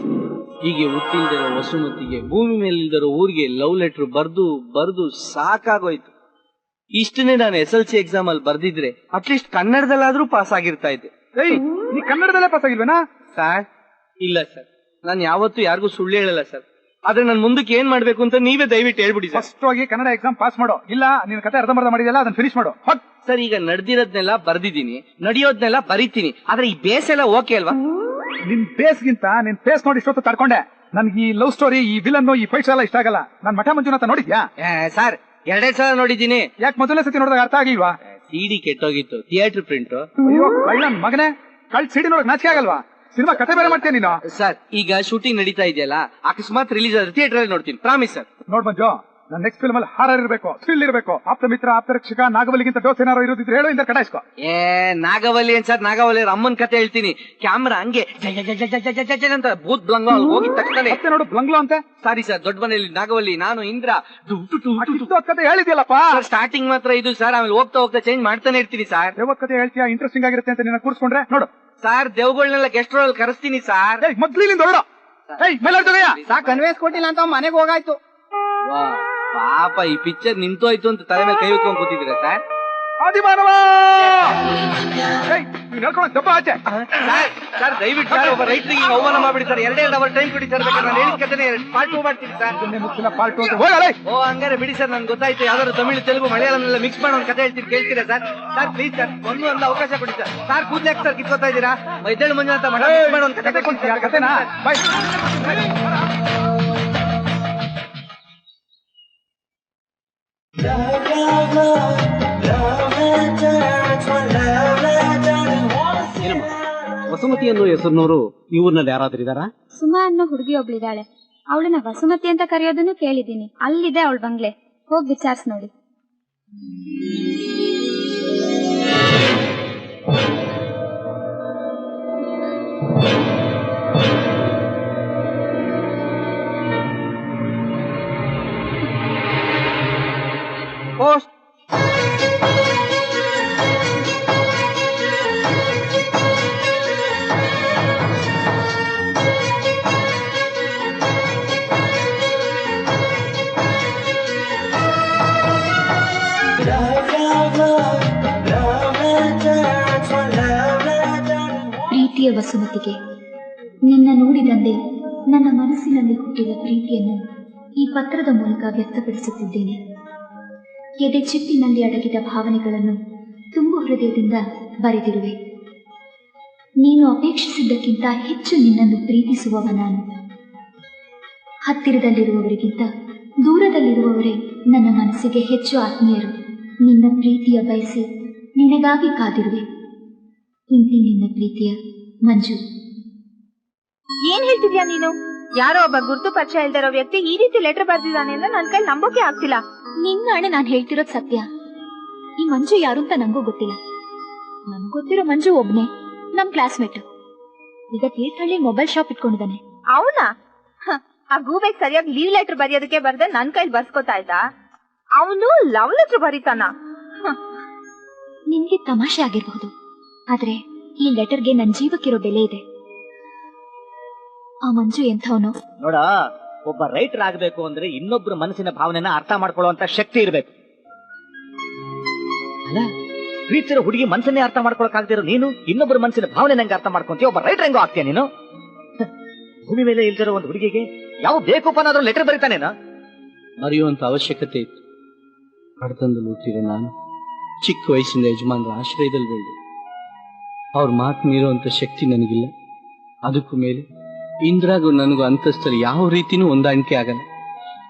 ಹೀಗೆ ಹುಟ್ಟಿಲ್ದಿರೋ ವಸುಮತಿಗೆ ಭೂಮಿ ಮೇಲಿಲ್ದಿರೋ ಊರಿಗೆ ಲವ್ ಲೆಟರ್ ಬರ್ದು ಬರ್ದು ಸಾಕಾಗೋಯ್ತು. ಇಷ್ಟನ್ನೇ ನಾನು ಎಸ್ ಎಲ್ ಸಿ ಎಕ್ಸಾಮ್ ಅಲ್ಲಿ ಬರ್ದಿದ್ರೆ ಅಟ್ಲೀಸ್ಟ್ ಕನ್ನಡದಲ್ಲಾದ್ರೂ ಪಾಸ್ ಆಗಿರ್ತಾ ಇದ್ದೆ. ಏಯ್ ನೀ ಕನ್ನಡದಲ್ಲೇ ಪಾಸ್ ಆಗಿಲ್ವೇನಾ? ಸರ್ ಇಲ್ಲ ಸರ್. ನಾನು ಯಾವತ್ತೂ ಯಾರಿಗೂ ಸುಳ್ಳು ಹೇಳಲ್ಲ ಸರ್. ಆದ್ರೆ ನಾನು ಮುಂದಕ್ಕೆ ಏನ್ ಮಾಡ್ಬೇಕು ಅಂತ ನೀವೇ ದಯವಿಟ್ಟು ಹೇಳ್ಬಿಡಿ ಸರ್. ಫಸ್ಟ್ ಹೋಗಿ ಕನ್ನಡ ಎಕ್ಸಾಮ್ ಪಾಸ್ ಮಾಡೋ. ಇಲ್ಲ ನಿನ್ ಕತೆ ಅರ್ಧಂಬರ್ಧ ಮಾಡಿದೆಯಲ್ಲ ಅದನ್ನ ಫಿನಿಶ್ ಮಾಡೋ. ಹೋಗ್. ಸರ್ ಈಗ ನಡೆದಿರೋದ್ನೆಲ್ಲ ಬರ್ದಿದ್ದೀನಿ ನಡೆಯೋದ್ನೆಲ್ಲ ಬರಿತೀನಿ. ಆದ್ರೆ ಈ ಬೇಸೆಲ್ಲ ಎಲ್ಲ ಓಕೆ ಅಲ್ವಾ? ನಿನ್ ಬೇಸ್ಗಿಂತ ನಿನ್ ಪೇಸ್ ನೋಡಿ ಇಷ್ಟೊತ್ತು ತಡ್ಕೊಂಡೆ. ನನ್ಗೆ ಈ ಲವ್ ಸ್ಟೋರಿ ಈ ವಿಲನ್ ಈ ಫೈಟ್ಸ್ ಎಲ್ಲ ಇಷ್ಟ ಆಗಲ್ಲ. ನಾನ್ ಮಠ ಮಂಜುನಾಥ ನೋಡಿದ್ಯಾ? ಸರ್ ಎರಡೇ ಸಲ ನೋಡಿದ್ದೀನಿ. ಯಾಕೆ ಮೊದಲನೇ ಸತಿ ನೋಡಿದಾಗ ಅರ್ಥ ಆಗಿಲ್ವಾ? ಸಿಡಿ ಕೆಟ್ಟೋಗಿತ್ತು. ಥಿಯೇಟರ್ ಪ್ರಿಂಟ್ ಅಯ್ಯೋ ಕಳ್ಳನ್ ಮಗನೇ ಕಳ್ ಸಿಡಿ ನೋಡಕ್ ನಾಚಿಕೆ ಆಗಲ್ವಾ? ಸಿನಿಮಾ ಕತೆ ಬೇರೆ ಮಾಡ್ತೀಯ ನೀನು? ಸರ್ ಈಗ ಶೂಟಿಂಗ್ ನಡೀತಾ ಇದೆಯಲ್ಲ ಅಕಸ್ಮಾತ್ ರಿಲೀಸ್ ಆದ್ರೆ ಥಿಯೇಟರ್ ಅಲ್ಲಿ ನೋಡ್ತೀನಿ. Promise sir. ನೋಡ್ ಮಂಜು. ನನ್ ನೆಕ್ಸ್ಟ್ ಫಿಲ್ಮ್ ಅಲ್ಲಿ ಹಾರರ್ ಇರಬೇಕು ಥ್ರಿಲ್ ಇರಬೇಕು. ಆಪ್ತ ಮಿತ್ರ ಆಪ್ತ ರಕ್ಷಕ ನಾಗವಲ್ಲಿಗಿಂತ ಡೋಸ್ ಏನಾರು ಇರೋದಿದ್ರೆ ಹೇಳು ಇಂದ ಕಟಾಯಿಸ್ಕೊ ಏ ನಾಗವಲ್ಲಿ ಏನ್ ಸರ್? ನಾಗವಲ್ಲಿ ಅಮ್ಮನ್ ಕತೆ ಹೇಳ್ತೀನಿ. ಕ್ಯಾಮ್ರಾ ಹಂಗೆ ಜ ಜ ಜ ಜ ಜ ಜ ಜ ಜ ಅಂತ ಭೂತ್ ಬ್ಲಂಗ ಹೋಗಿ ತಕ್ಷಣ ಮತ್ತೆ ನೋಡು ಬ್ಲಂಗ್ಲೋ ಅಂತ? ಸಾರಿ ಸರ್ ದೊಡ್ಡ ಮನೆಯಲ್ಲಿ ನಾಗವಲ್ಲಿ ನಾನು ಇಂದ್ರ. ಕತೆ ಹೇಳಿದ್ಯಲ್ಲಪ್ಪ? ಸ್ಟಾರ್ಟಿಂಗ್ ಮಾತ್ರ ಇದು ಸರ್ ಆಮೇಲೆ ಹೋಗ್ತಾ ಹೋಗ್ತಾ ಚೇಂಜ್ ಮಾಡ್ತಾನೆ ಇರ್ತೀನಿ ಸರ್ ಯಾವತ್ ಕತೆ ಹೇಳ್ತೀಯಾ? ಇಂಟ್ರೆಸ್ಟಿಂಗ್ ಆಗಿರುತ್ತೆ ಅಂತ ನಿನ್ನ ಕೂರ್ಸ್ಕೊಂಡ್ರೆ? ನೋಡು. ಸರ್ ದೇವಗಳನ್ನೆಲ್ಲ ಗೆಸ್ಟ್ ರೋಲ್ ಕರೆಸ್ತೀನಿ ಸರ್ ಏಯ್ ನೋಡೋ ಇಲ್ಲಿಂದ ಹೊರಡು ಏಯ್ ಸಾಕ್ ಕನ್ವೇಸ್ ಕೊಟ್ಟಿಲ್ಲ ಅಂತ ಮನೆಗೆ ಹೋಗಾಯ್ತು. ಪಾಪ ಈ ಪಿಕ್ಚರ್ ನಿಂತೋಯ್ತು ಅಂತ ತಲೆ ಮೇಲೆ ಕೈ ಹೊತ್ಕೊಂಡ್ ಕೂತಿದ್ದೀರಾ ಸರ್? ಆದಿಮಾನವ ದಪ್ಪ ಆಚೆ. ಸರ್ ಸರ್ ದಯವಿಟ್ಟು ಸರ್ ಒಬ್ಬ ರೈತರಿಗೆ ಅವಮಾನ ಮಾಡ್ಬಿಡಿ ಸರ್. ಎರಡೇ ಎರಡು ಅವರ್ ಟೈಮ್ ಕೊಡಿ ಸರ್ ಬೇಕಾದ್ರೆ ನಾನು ಹೇಳಿದ ಕತೆ ಪಾರ್ಟ್ ಟೂ ಮಾಡ್ತೀನಿ ಸರ್. ಮುಚ್ಚಿನ ಪಾರ್ಟ್ ಟು ಹೋಗಲೇ. ಓ ಹಂಗಾರೆ ಬಿಡಿ ಸರ್ ನನ್ಗೆ ಗೊತ್ತಾಯ್ತು ಯಾವ್ದಾದ್ರು ತಮಿಳು ತೆಲುಗು ಮಲಯಾಳಂನೆಲ್ಲ ಮಿಕ್ಸ್ ಮಾಡಿ ಒಂದು ಕತೆ ಹೇಳ್ತೀನಿ ಕೇಳ್ತೀರಾ ಸರ್? ಸರ್ ಪ್ಲೀಸ್ ಸರ್ ಒಂದು ಒಂದು ಅವಕಾಶ ಕೊಡಿ ಸರ್. ಸರ್ ಕೂದ್ಲಾಕ್ ಸರ್ ಕಿತ್ಕೋತಾ ಇದ್ದೀರಾ? ಮೈದೇಳು ಮಂಜು ಅಂತ ಮಾಡಿ ಒಂದು ಕತೆ ಕತೆ ಕೊಡ್ತೀಯಾ ಕತೆನಾ ಬಾಯ್ ವಸುಮತಿ ಅನ್ನೋ ಹೆಸರಿನವರು, ಈ ಊರಿನಲ್ಲಿ ಯಾರಾದ್ರೂ ಇದಾರಾ ಸುಮಾ ಅನ್ನೋ ಹುಡುಗಿ ಒಬ್ಳಿದಾಳೆ ಅವಳನ್ನ ವಸುಮತಿ ಅಂತ ಕರೆಯೋದನ್ನು ಕೇಳಿದೀನಿ ಅಲ್ಲಿದೆ ಅವಳ ಬಂಗ್ಲೆ. ಹೋಗ್ ವಿಚಾರ್ಸ್ ನೋಡಿ. ವ್ಯಕ್ತಪಡಿಸುತ್ತಿದ್ದೇನೆ. ಎದೆ ಚಿಪ್ಪಿನಲ್ಲಿ ಅಡಗಿದ ಭಾವನೆಗಳನ್ನು ತುಂಬು ಹೃದಯದಿಂದ ಬರೆದಿರುವೆ. ನೀನು ಅಪೇಕ್ಷಿಸಿದ್ದಕ್ಕಿಂತ ಹೆಚ್ಚು ನಿನ್ನನ್ನು ಪ್ರೀತಿಸುವವ ನಾನು. ಹತ್ತಿರದಲ್ಲಿರುವವರಿಗಿಂತ ದೂರದಲ್ಲಿರುವವರೇ ನನ್ನ ಮನಸ್ಸಿಗೆ ಹೆಚ್ಚು ಆತ್ಮೀಯರು. ನಿನ್ನ ಪ್ರೀತಿಯ ಬಯಸಿ ನಿನಗಾಗಿ ಕಾದಿರುವೆ. ಇಂತಿ ನಿನ್ನ ಪ್ರೀತಿಯ ಮಂಜು. ಏನ್ ಹೇಳ್ತಿದ್ಯಾ ನೀನು? ಯಾರೋ ಒಬ್ಬ ಗುರ್ತು ಪರಿಚಯ ಇಲ್ದಿರೋ ವ್ಯಕ್ತಿ ಈ ರೀತಿ ಲೆಟರ್ ಬರ್ದಿದ್ದಾನೆ ಅಂತ ನನ್ ಕೈ ನಂಬೋಕೆ ಆಗ್ತಿಲ್ಲ. ನಿನ್ನ ಅಣ್ಣ ನಾನ್ ಹೇಳ್ತಿರೋದ್ ಸತ್ಯ. ಈ ಮಂಜು ಯಾರು ಅಂತ ನಂಗೂ ಗೊತ್ತಿಲ್ಲ. ನನ್ ಗೊತ್ತಿರೋ ಮಂಜು ಒಬ್ನೇ ನಮ್ ಕ್ಲಾಸ್ಮೇಟ್ ಈಗ ತೀರ್ಥಹಳ್ಳಿ ಮೊಬೈಲ್ ಶಾಪ್ ಇಟ್ಕೊಂಡಿದ್ದಾನೆ. ಅವನಾ? ಆ ಗೂಬೆಗ್ ಸರಿಯಾಗಿ ಲೀವ್ ಲೆಟರ್ ಬರೆಯೋದಕ್ಕೆ ಬರ್ದೆ ನನ್ ಕೈಲಿ ಬರ್ಸ್ಕೊತಾ ಇದ್ದ? ಅವನು ಲವ್ ಲೆಟರ್ ಬರೀತಾನ. ನಿನ್ಗೆ ತಮಾಷೆ ಆಗಿರ್ಬಹುದು. ಆದ್ರೆ ಈ ಲೆಟರ್ಗೆ ನನ್ ಜೀವಕ್ಕಿರೋ ಬೆಲೆ ಇದೆ. ಆ ಮಂಜು ಎಂಥವನು? ನೋಡ ಒಬ್ಬ ರೈಟರ್ ಆಗಬೇಕು ಅಂದ್ರೆ ಇನ್ನೊಬ್ಬರ ಮನಸ್ಸಿನ ಭಾವನೆನ ಅರ್ಥ ಮಾಡ್ಕೊಳ್ಳುವಂತ ಶಕ್ತಿ ಇರಬೇಕು. ಅಲ್ಲ ಪ್ರೀತಿಸಿರೋ ಹುಡುಗಿ ಮನಸ್ಸನ್ನೇ ಅರ್ಥ ಮಾಡ್ಕೊಳಕ್ಕಾಗ್ದಿರೋ ನೀನು ಇನ್ನೊಬ್ಬರ ಮನಸ್ಸಿನ ಭಾವನೆ ನಂಗೆ ಅರ್ಥ ಮಾಡ್ಕೊಂತೀಯ ಒಬ್ಬ ರೈಟರ್ ಹೆಂಗೋ ಆಗ್ತೀಯ ನೀನು? ಭೂಮಿ ಮೇಲೆ ಇಲ್ದಿರೋ ಒಂದು ಹುಡುಗಿಗೆ ಯಾವ ಬೇಕೂಪನಾದ್ರೂ ಲೆಟರ್ ಬರೀತಾನೇನ? ಮರೆಯುವಂತ ಅವಶ್ಯಕತೆ ಇತ್ತು. ಬಡತನದಲ್ಲಿ ಹುಟ್ಟಿರೋ ನಾನು ಚಿಕ್ಕ ವಯಸ್ಸಿಂದ ಯಜಮಾನರ ಆಶ್ರಯದಲ್ಲಿ ಬೆಳೆದೆ. ಅವ್ರ ಮಾತು ಮೀರುವಂತ ಶಕ್ತಿ ನನಗಿಲ್ಲ. ಅದಕ್ಕೂ ಮೇಲೆ ಇಂದ್ರಾಗೂ ನನಗೂ ಅಂತಸ್ತಲ್ಲಿ ಯಾವ ರೀತಿನೂ ಹೊಂದಾಣಿಕೆ ಆಗಲ್ಲ.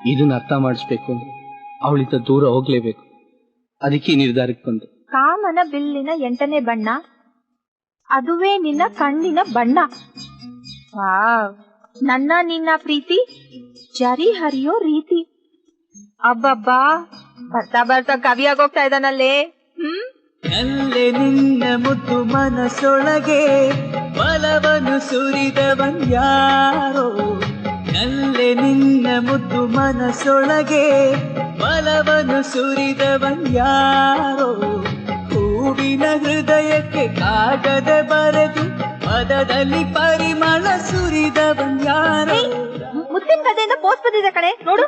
ಇದನ್ನ ಅರ್ಥ ಮಾಡಿಸ್ಬೇಕು ಅಂದ್ರೆ ಅವಳಿಂದ ದೂರ ಹೋಗ್ಲೇಬೇಕು. ಅದಕ್ಕೆ ನಿರ್ಧಾರಕ್ಕೆ ಬಂದೆ. ಕಾಮನ ಬಿಲ್ಲಿನ ಎಂಟನೇ ಬಣ್ಣ ಅದುವೇ ನಿನ್ನ ಕಣ್ಣಿನ ಬಣ್ಣ. ವಾವ್ ನನ್ನ ನಿನ್ನ ಪ್ರೀತಿ ಜರಿ ಹರಿಯೋ ರೀತಿ. ಅಬ್ಬಬ್ಬಾ ಬರ್ತಾ ಬರ್ತಾ ಕವಿಯಾಗೋಗ್ತಾ ಇದ್ದಾನಲ್ಲೇ. ಹ್ಮ್? ನಿನ್ನ ಮುದ್ದು ಮನಸೊಳಗೆ ಬಲವನ್ನು ಸುರಿದವನ್ಯಾರೋ? ನಲ್ಲೆ ನಿನ್ನ ಮುದ್ದು ಮನಸೊಳಗೆ ಬಲವನ್ನು ಸುರಿದವನ್ಯಾರೋ? ಹೂವಿನ ಹೃದಯಕ್ಕೆ ಕಾಗದ ಬರೆದು ಪದದಲ್ಲಿ ಪರಿಮಳ ಸುರಿದವನ್ಯಾರೋ? ಮುತ್ತಿನ ಕದೆಯಿಂದ ಪೋಸ್ಟ್ ಬಂದಿದೆ ಕಡೆ ನೋಡು.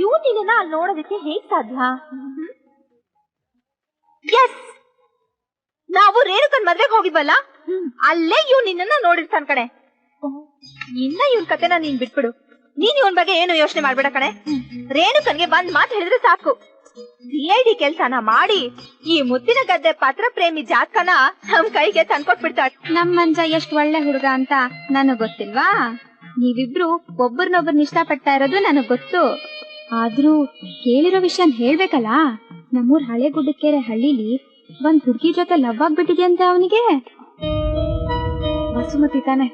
ಇವ್ ನಾನು ನೋಡೋದಕ್ಕೆ ಹೇಗ್ ಸಾಧ್ಯ? ಎಸ್ ನಾವು ರೇಣುಕನ್ ಮದ್ವೆಗೆ ಹೋಗಿದ್ವಲ್ಲ? ಅಲ್ಲೇ ಇವ್ ನಿನ್ನ ನೋಡಿರ್ತಾನ ಕಣೆ. ಇನ್ನ ಇವನ್ ಕತೆನ ನೀನ್ ಬಿಟ್ಬಿಡು. ನೀನ್ ಇವನ್ ಬಗ್ಗೆ ಏನು ಯೋಚನೆ ಮಾಡ್ಬೇಡ ಕಣೆ. ರೇಣುಕನ್ಗೆ ಬಂದ್ ಮಾತು ಹೇಳಿದ್ರೆ ಸಾಕು. ಸಿಐಡಿ ಕೆಲ್ಸನ ಮಾಡಿ ಈ ಮುತ್ತಿನ ಗದ್ದೆ ಪತ್ರ ಪ್ರೇಮಿ ಜಾತ್ಕನ ನಮ್ ಕೈಗೆ ತಂದ್ಕೊಟ್ಬಿಡ್ತಾಳ. ನಮ್ ಮಂಜ ಎಷ್ಟ್ ಒಳ್ಳೆ ಹುಡುಗ ಅಂತ ನನಗ್ ಗೊತ್ತಿಲ್ವಾ? ನೀವಿಬ್ರು ಒಬ್ಬರನ್ನೊಬ್ಬರನ್ನ ಇಷ್ಟಪಡ್ತಾ ಇರೋದು ನನಗ್ ಗೊತ್ತು. ಆದ್ರೂ ಕೇಳಿರೋ ವಿಷಯನ್ ಹೇಳ್ಬೇಕಲ್ಲ? ನಮ್ಮೂರ್ ಹಳೆ ಗುಡ್ಡಕೆರೆ ಹಳ್ಳಿಲಿ ಒಂದ್ ಹುಡ್ಗಿ ಜೊತೆ ಲವ್ ಆಗ್ಬಿಟ್ಟಿದ್ಯಂತೆ ಅವನಿಗೆ? ಬಸುಮತಿ ತಾನೆ.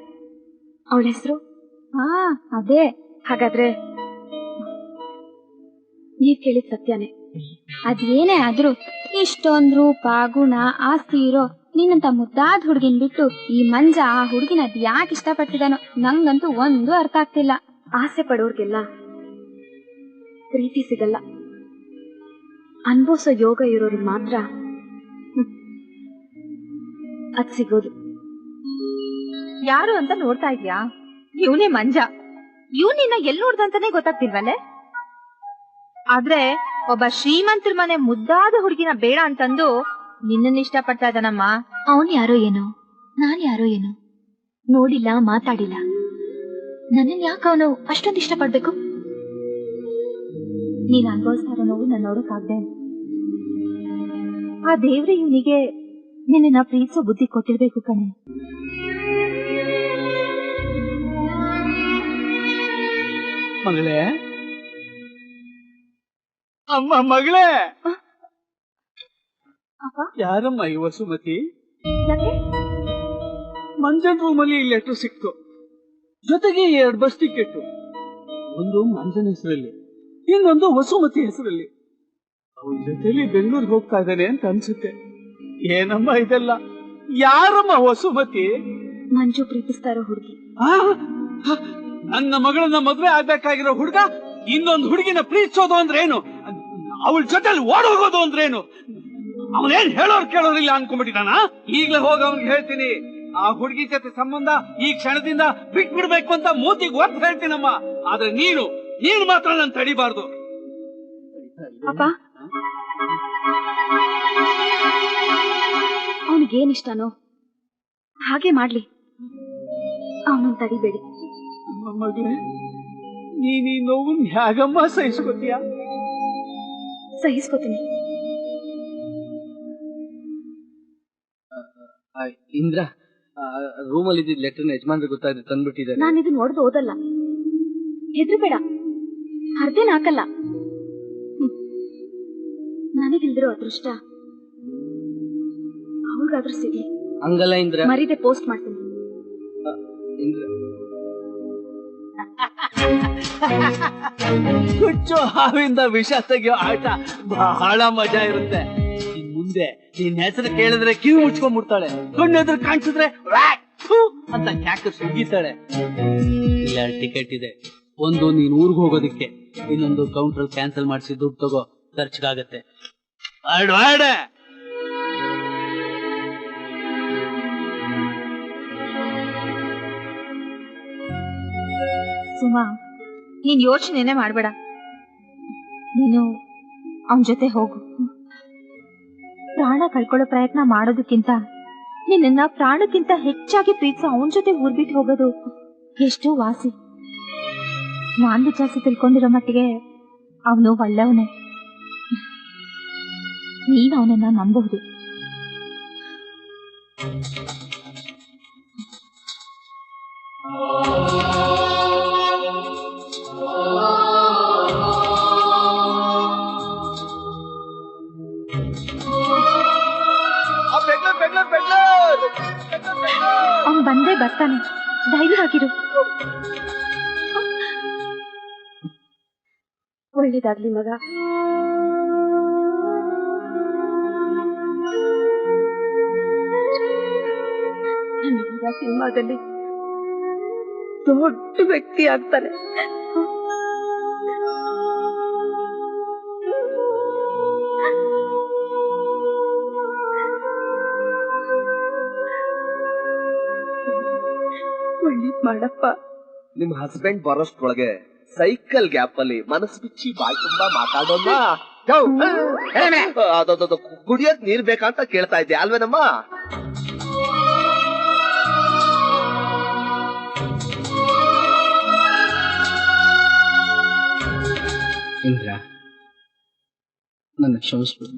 ಅವಳ ಹೆಸರು? ಹಾ, ಅದೇ. ಹಾಗಾದ್ರೆ ನೀವ್ ಕೇಳಿದ್ ಸತ್ಯನೇ. ಅದೇನೇ ಆದ್ರೂ ಇಷ್ಟೊಂದ್ ರೂಪ, ಗುಣ, ಆಸ್ತಿ ಇರೋ ನಿನ್ನಂತ ಮುದ್ದಾದ ಹುಡುಗಿನ್ ಬಿಟ್ಟು ಈ ಮಂಜ ಆ ಹುಡುಗಿನ ಅದ್ ಯಾಕೆ ಇಷ್ಟಪಟ್ಟಿದಾನೋ ನಂಗಂತೂ ಒಂದು ಅರ್ಥ ಆಗ್ತಿಲ್ಲ. ಆಸೆ ಪಡೋರ್ಗೆಲ್ಲ ಪ್ರೀತಿ ಸಿಗಲ್ಲ. ಅನ್ಭವಿಸೋ ಯೋಗ ಇರೋರಿಗೆ ಮಾತ್ರ ಅದ್ ಸಿಗೋದು. ಯಾರು ಅಂತ ನೋಡ್ತಾ ಇದ್ಯಾ? ಇವನೇ ಮಂಜ. ಇವ್ ನಿನ್ನ ಎಲ್ಲಿ ನೋಡ್ದಂತಾನೆ ಗೊತ್ತಾಗ್ತಿಲ್ವಲ್ಲೇ? ಆದ್ರೆ ಒಬ್ಬ ಶ್ರೀಮಂತರ ಮನೆ ಮುದ್ದಾದ ಹುಡುಗಿನ ಬೇಡ ಅಂತಂದು ನಿನ್ನನ್ನ ಇಷ್ಟಪಡ್ತಾ ಇದ್ದಾನಮ್ಮ. ಅವನ್ ಯಾರೋ ಏನು? ನಾನ್ ಯಾರೋ ಏನು? ನೋಡಿಲ್ಲ, ಮಾತಾಡಿಲ್ಲ. ನನ್ನನ್ ಯಾಕೆ ಅವನು ಅಷ್ಟೊಂದು ಇಷ್ಟಪಡ್ಬೇಕು? ನೀನ್ ಅನ್ಭವಿಸ್ತಾರ ನೋವು ನಾನು ನೋಡಕ್ಕಾಗ್ದೆ ಆ ದೇವ್ರೆ ಇವನಿಗೆ ನಿನ್ನ ಪ್ರೀತಿಸೋ ಬುದ್ಧಿ ಕೊಟ್ಟಿರ್ಬೇಕು ಕಣೆ. ಮಗಳೇ? ಅಮ್ಮ ಮಗಳೇ? ಯಾರಮ್ಮ ಈ ವಸುಮತಿ? ಮಂಜನ್ ರೂಮಲ್ಲಿ ಈ ಲೆಟರ್ ಸಿಕ್ತು. ಜೊತೆಗೆ ಎರಡು ಬಸ್ ಟಿಕೆಟ್ ಒಂದು ಮಂಜನ್ ಹೆಸರಲ್ಲಿ ಇನ್ನೊಂದು ವಸುಮತಿ ಹೆಸರಲ್ಲಿ. ಅವಳ ಜೊತೆಲಿ ಬೆಂಗಳೂರಿಗೆ ಹೋಗ್ತಾ ಇದ್ದಾನೆ ಅಂತ ಅನ್ಸುತ್ತೆ. ಏನಮ್ಮ ಇದೆಲ್ಲ? ಯಾರಮ್ಮ ವಸುಮತಿ ಮಂಜು ಪ್ರೀತಿಸ್ತಾ ಇರೋ ಹುಡುಗಿ? ನನ್ನ ಮಗಳನ್ನ ಮದ್ವೆ ಆಗ್ಬೇಕಾಗಿರೋ ಹುಡುಗ ಇನ್ನೊಂದು ಹುಡುಗಿನ ಪ್ರೀತಿಸೋದು ಅಂದ್ರೇನು? ಅವಳ ಜೊತೆಲಿ ಓಡೋಗೋದು ಹೋಗೋದು ಅಂದ್ರೇನು? ಅವನೇನ್ ಹೇಳೋರ್ ಕೇಳೋರಿಲ್ಲ ಅನ್ಕೊಂಡ್ಬಿಟ್ಟಿದಾನ ಈಗ್ಲೇ ಹೋಗಿ ಅವ್ನಿಗೆ ಹೇಳ್ತೀನಿ. ಆ ಹುಡುಗಿ ಜೊತೆ ಸಂಬಂಧ ಈ ಕ್ಷಣದಿಂದ ಬಿಟ್ಬಿಡ್ಬೇಕು ಅಂತ ಮೂತಿಗೆ ಒತ್ತು ಹೇಳ್ತೀನಮ್ಮ. ಆದ್ರೆ ನೀನು ನೀನು ಮಾತ್ರ ನಾನು ತಡಿಬಾರ್ದು. ಅಪ್ಪ ಅವನಿಗೇನ್ ಇಷ್ಟನೋ ಹಾಗೆ ಮಾಡ್ಲಿ. ಅವನನ್ನು ತಡಿಬೇಡಿ. ಮಗಳೇ ನೀನ್ ಈ ನೋವನ್ ಹ್ಯಾಗಮ್ಮ ಸಹಿಸ್ಕೊತೀಯ? ಸಹಿಸ್ಕೋತೀನಿ. ಇಂದ್ರ ರೂಮಲ್ಲಿ ಇದ್ದಿದ್ದ ಲೆಟರ್ ಯಜಮಾನ್ರಿಗೆ ಗೊತ್ತಾಗಿದೆ ತಂದ್ಬಿಟ್ಟಿದ್ದಾರೆ. ನಾನು ಇದನ್ನ ಹೊಡೆದು ಓದಲ್ಲ. ಹೆದ್ರಬೇಡ. ಅರ್ಧೇನ್ ಹಾಕಲ್ಲ. ನನಗಿಲ್ದಿರೋ ಅದೃಷ್ಟ. ಅವಳಿಗಾದ್ರೂ ಸಿಗ್ಲಿ ಹಂಗಲ್ಲ ಇಂದ್ರ. ಮರೀದೆ ಪೋಸ್ಟ್ ಮಾಡ್ತೀನಿ. ಇಂದ್ರ. ಹುಚ್ಚು ಹಾವಿಂದ ವಿಷ ತೆಗೆಯೋ ಆಟ ಬಹಳ ಮಜಾ ಇರುತ್ತೆ. ನಿನ್ ಮುಂದೆ ನಿನ್ ಹೆಸರು ಕೇಳಿದ್ರೆ ಕಿವಿ ಮುಚ್ಕೊಂಡ್ಬಿಡ್ತಾಳೆ. ಕಣ್ಣು ಎದುರು ಕಾಣಿಸಿದ್ರೆ ಅಂತ ಕ್ಯಾಕರ್ಸ್ ಸುಗ್ಗಿತಾಳೆ ಇಲ್ಲ ಟಿಕೆಟ್ ಇದೆ. ಒಂದು ನೀನ್ ಊರ್ಗ್ ಹೋಗೋದಿಕ್ಕೆ. ಇನ್ನೊಂದು ಕೌಂಟರ್ ಕ್ಯಾನ್ಸಲ್ ಮಾಡಿಸಿ ದುಡ್ಡು ತಗೋ. ಖರ್ಚಿಗಾಗತ್ತೆ. ಸುಮಾ, ನೀನ್ ಯೋಚನೆನೆ ಮಾಡ್ಬೇಡ. ನೀನು ಅವನ್ ಜೊತೆ ಹೋಗು. ಪ್ರಾಣ ಕಳ್ಕೊಳ್ಳೋ ಪ್ರಯತ್ನ ಮಾಡೋದಕ್ಕಿಂತ ನಿನ್ನ ಪ್ರಾಣಕ್ಕಿಂತ ಹೆಚ್ಚಾಗಿ ಪ್ರೀತಿಸೋ ಅವನ್ ಜೊತೆ ಊರ್ಬಿಟ್ಟು ಹೋಗೋದು ಎಷ್ಟು ವಾಸಿ. ನಾನ್ ವಿಚಾರಿಸಿ ತಿಳ್ಕೊಂಡಿರೋ ಮಟ್ಟಿಗೆ ಅವನು ಒಳ್ಳೆಯವನೇ. ನೀನ್ ಅವನನ್ನ ನಂಬಹುದು ಬಂದೇ ಬರ್ತಾನೆ. ಧೈರ್ಯವಾಗಿರು ಒಳ್ಳೇದಾಗ್ಲಿ ಮಗ. ನನ್ನ ಸಿನಿಮಾದಲ್ಲಿ ದೊಡ್ಡ ವ್ಯಕ್ತಿ ಆಗ್ತಾನೆ. ಒಳ್ಳೇದ್ ಮಾಡಪ್ಪ. ನಿಮ್ ಹಸ್ಬೆಂಡ್ ಬರೋಷ್ಟ್ರೊಳಗೆ ಸೈಕಲ್ ಗ್ಯಾಪ್ ಅಲ್ಲಿ ಮನಸ್ಸು ಬಿಚ್ಚಿ ಬಾಯ್ ತುಂಬಾ ಮಾತಾಡೋಣ. ಅದೊಂದು ಕುಡಿಯೋಕ್ ನೀರ್ ಬೇಕಂತ ಕೇಳ್ತಾ ಇದ್ದೆ ಅಲ್ವೇನಮ್ಮ? ಇಂದ್ರ ನನ್ನ ಕ್ಷಮಿಸ್ಬಿಡು.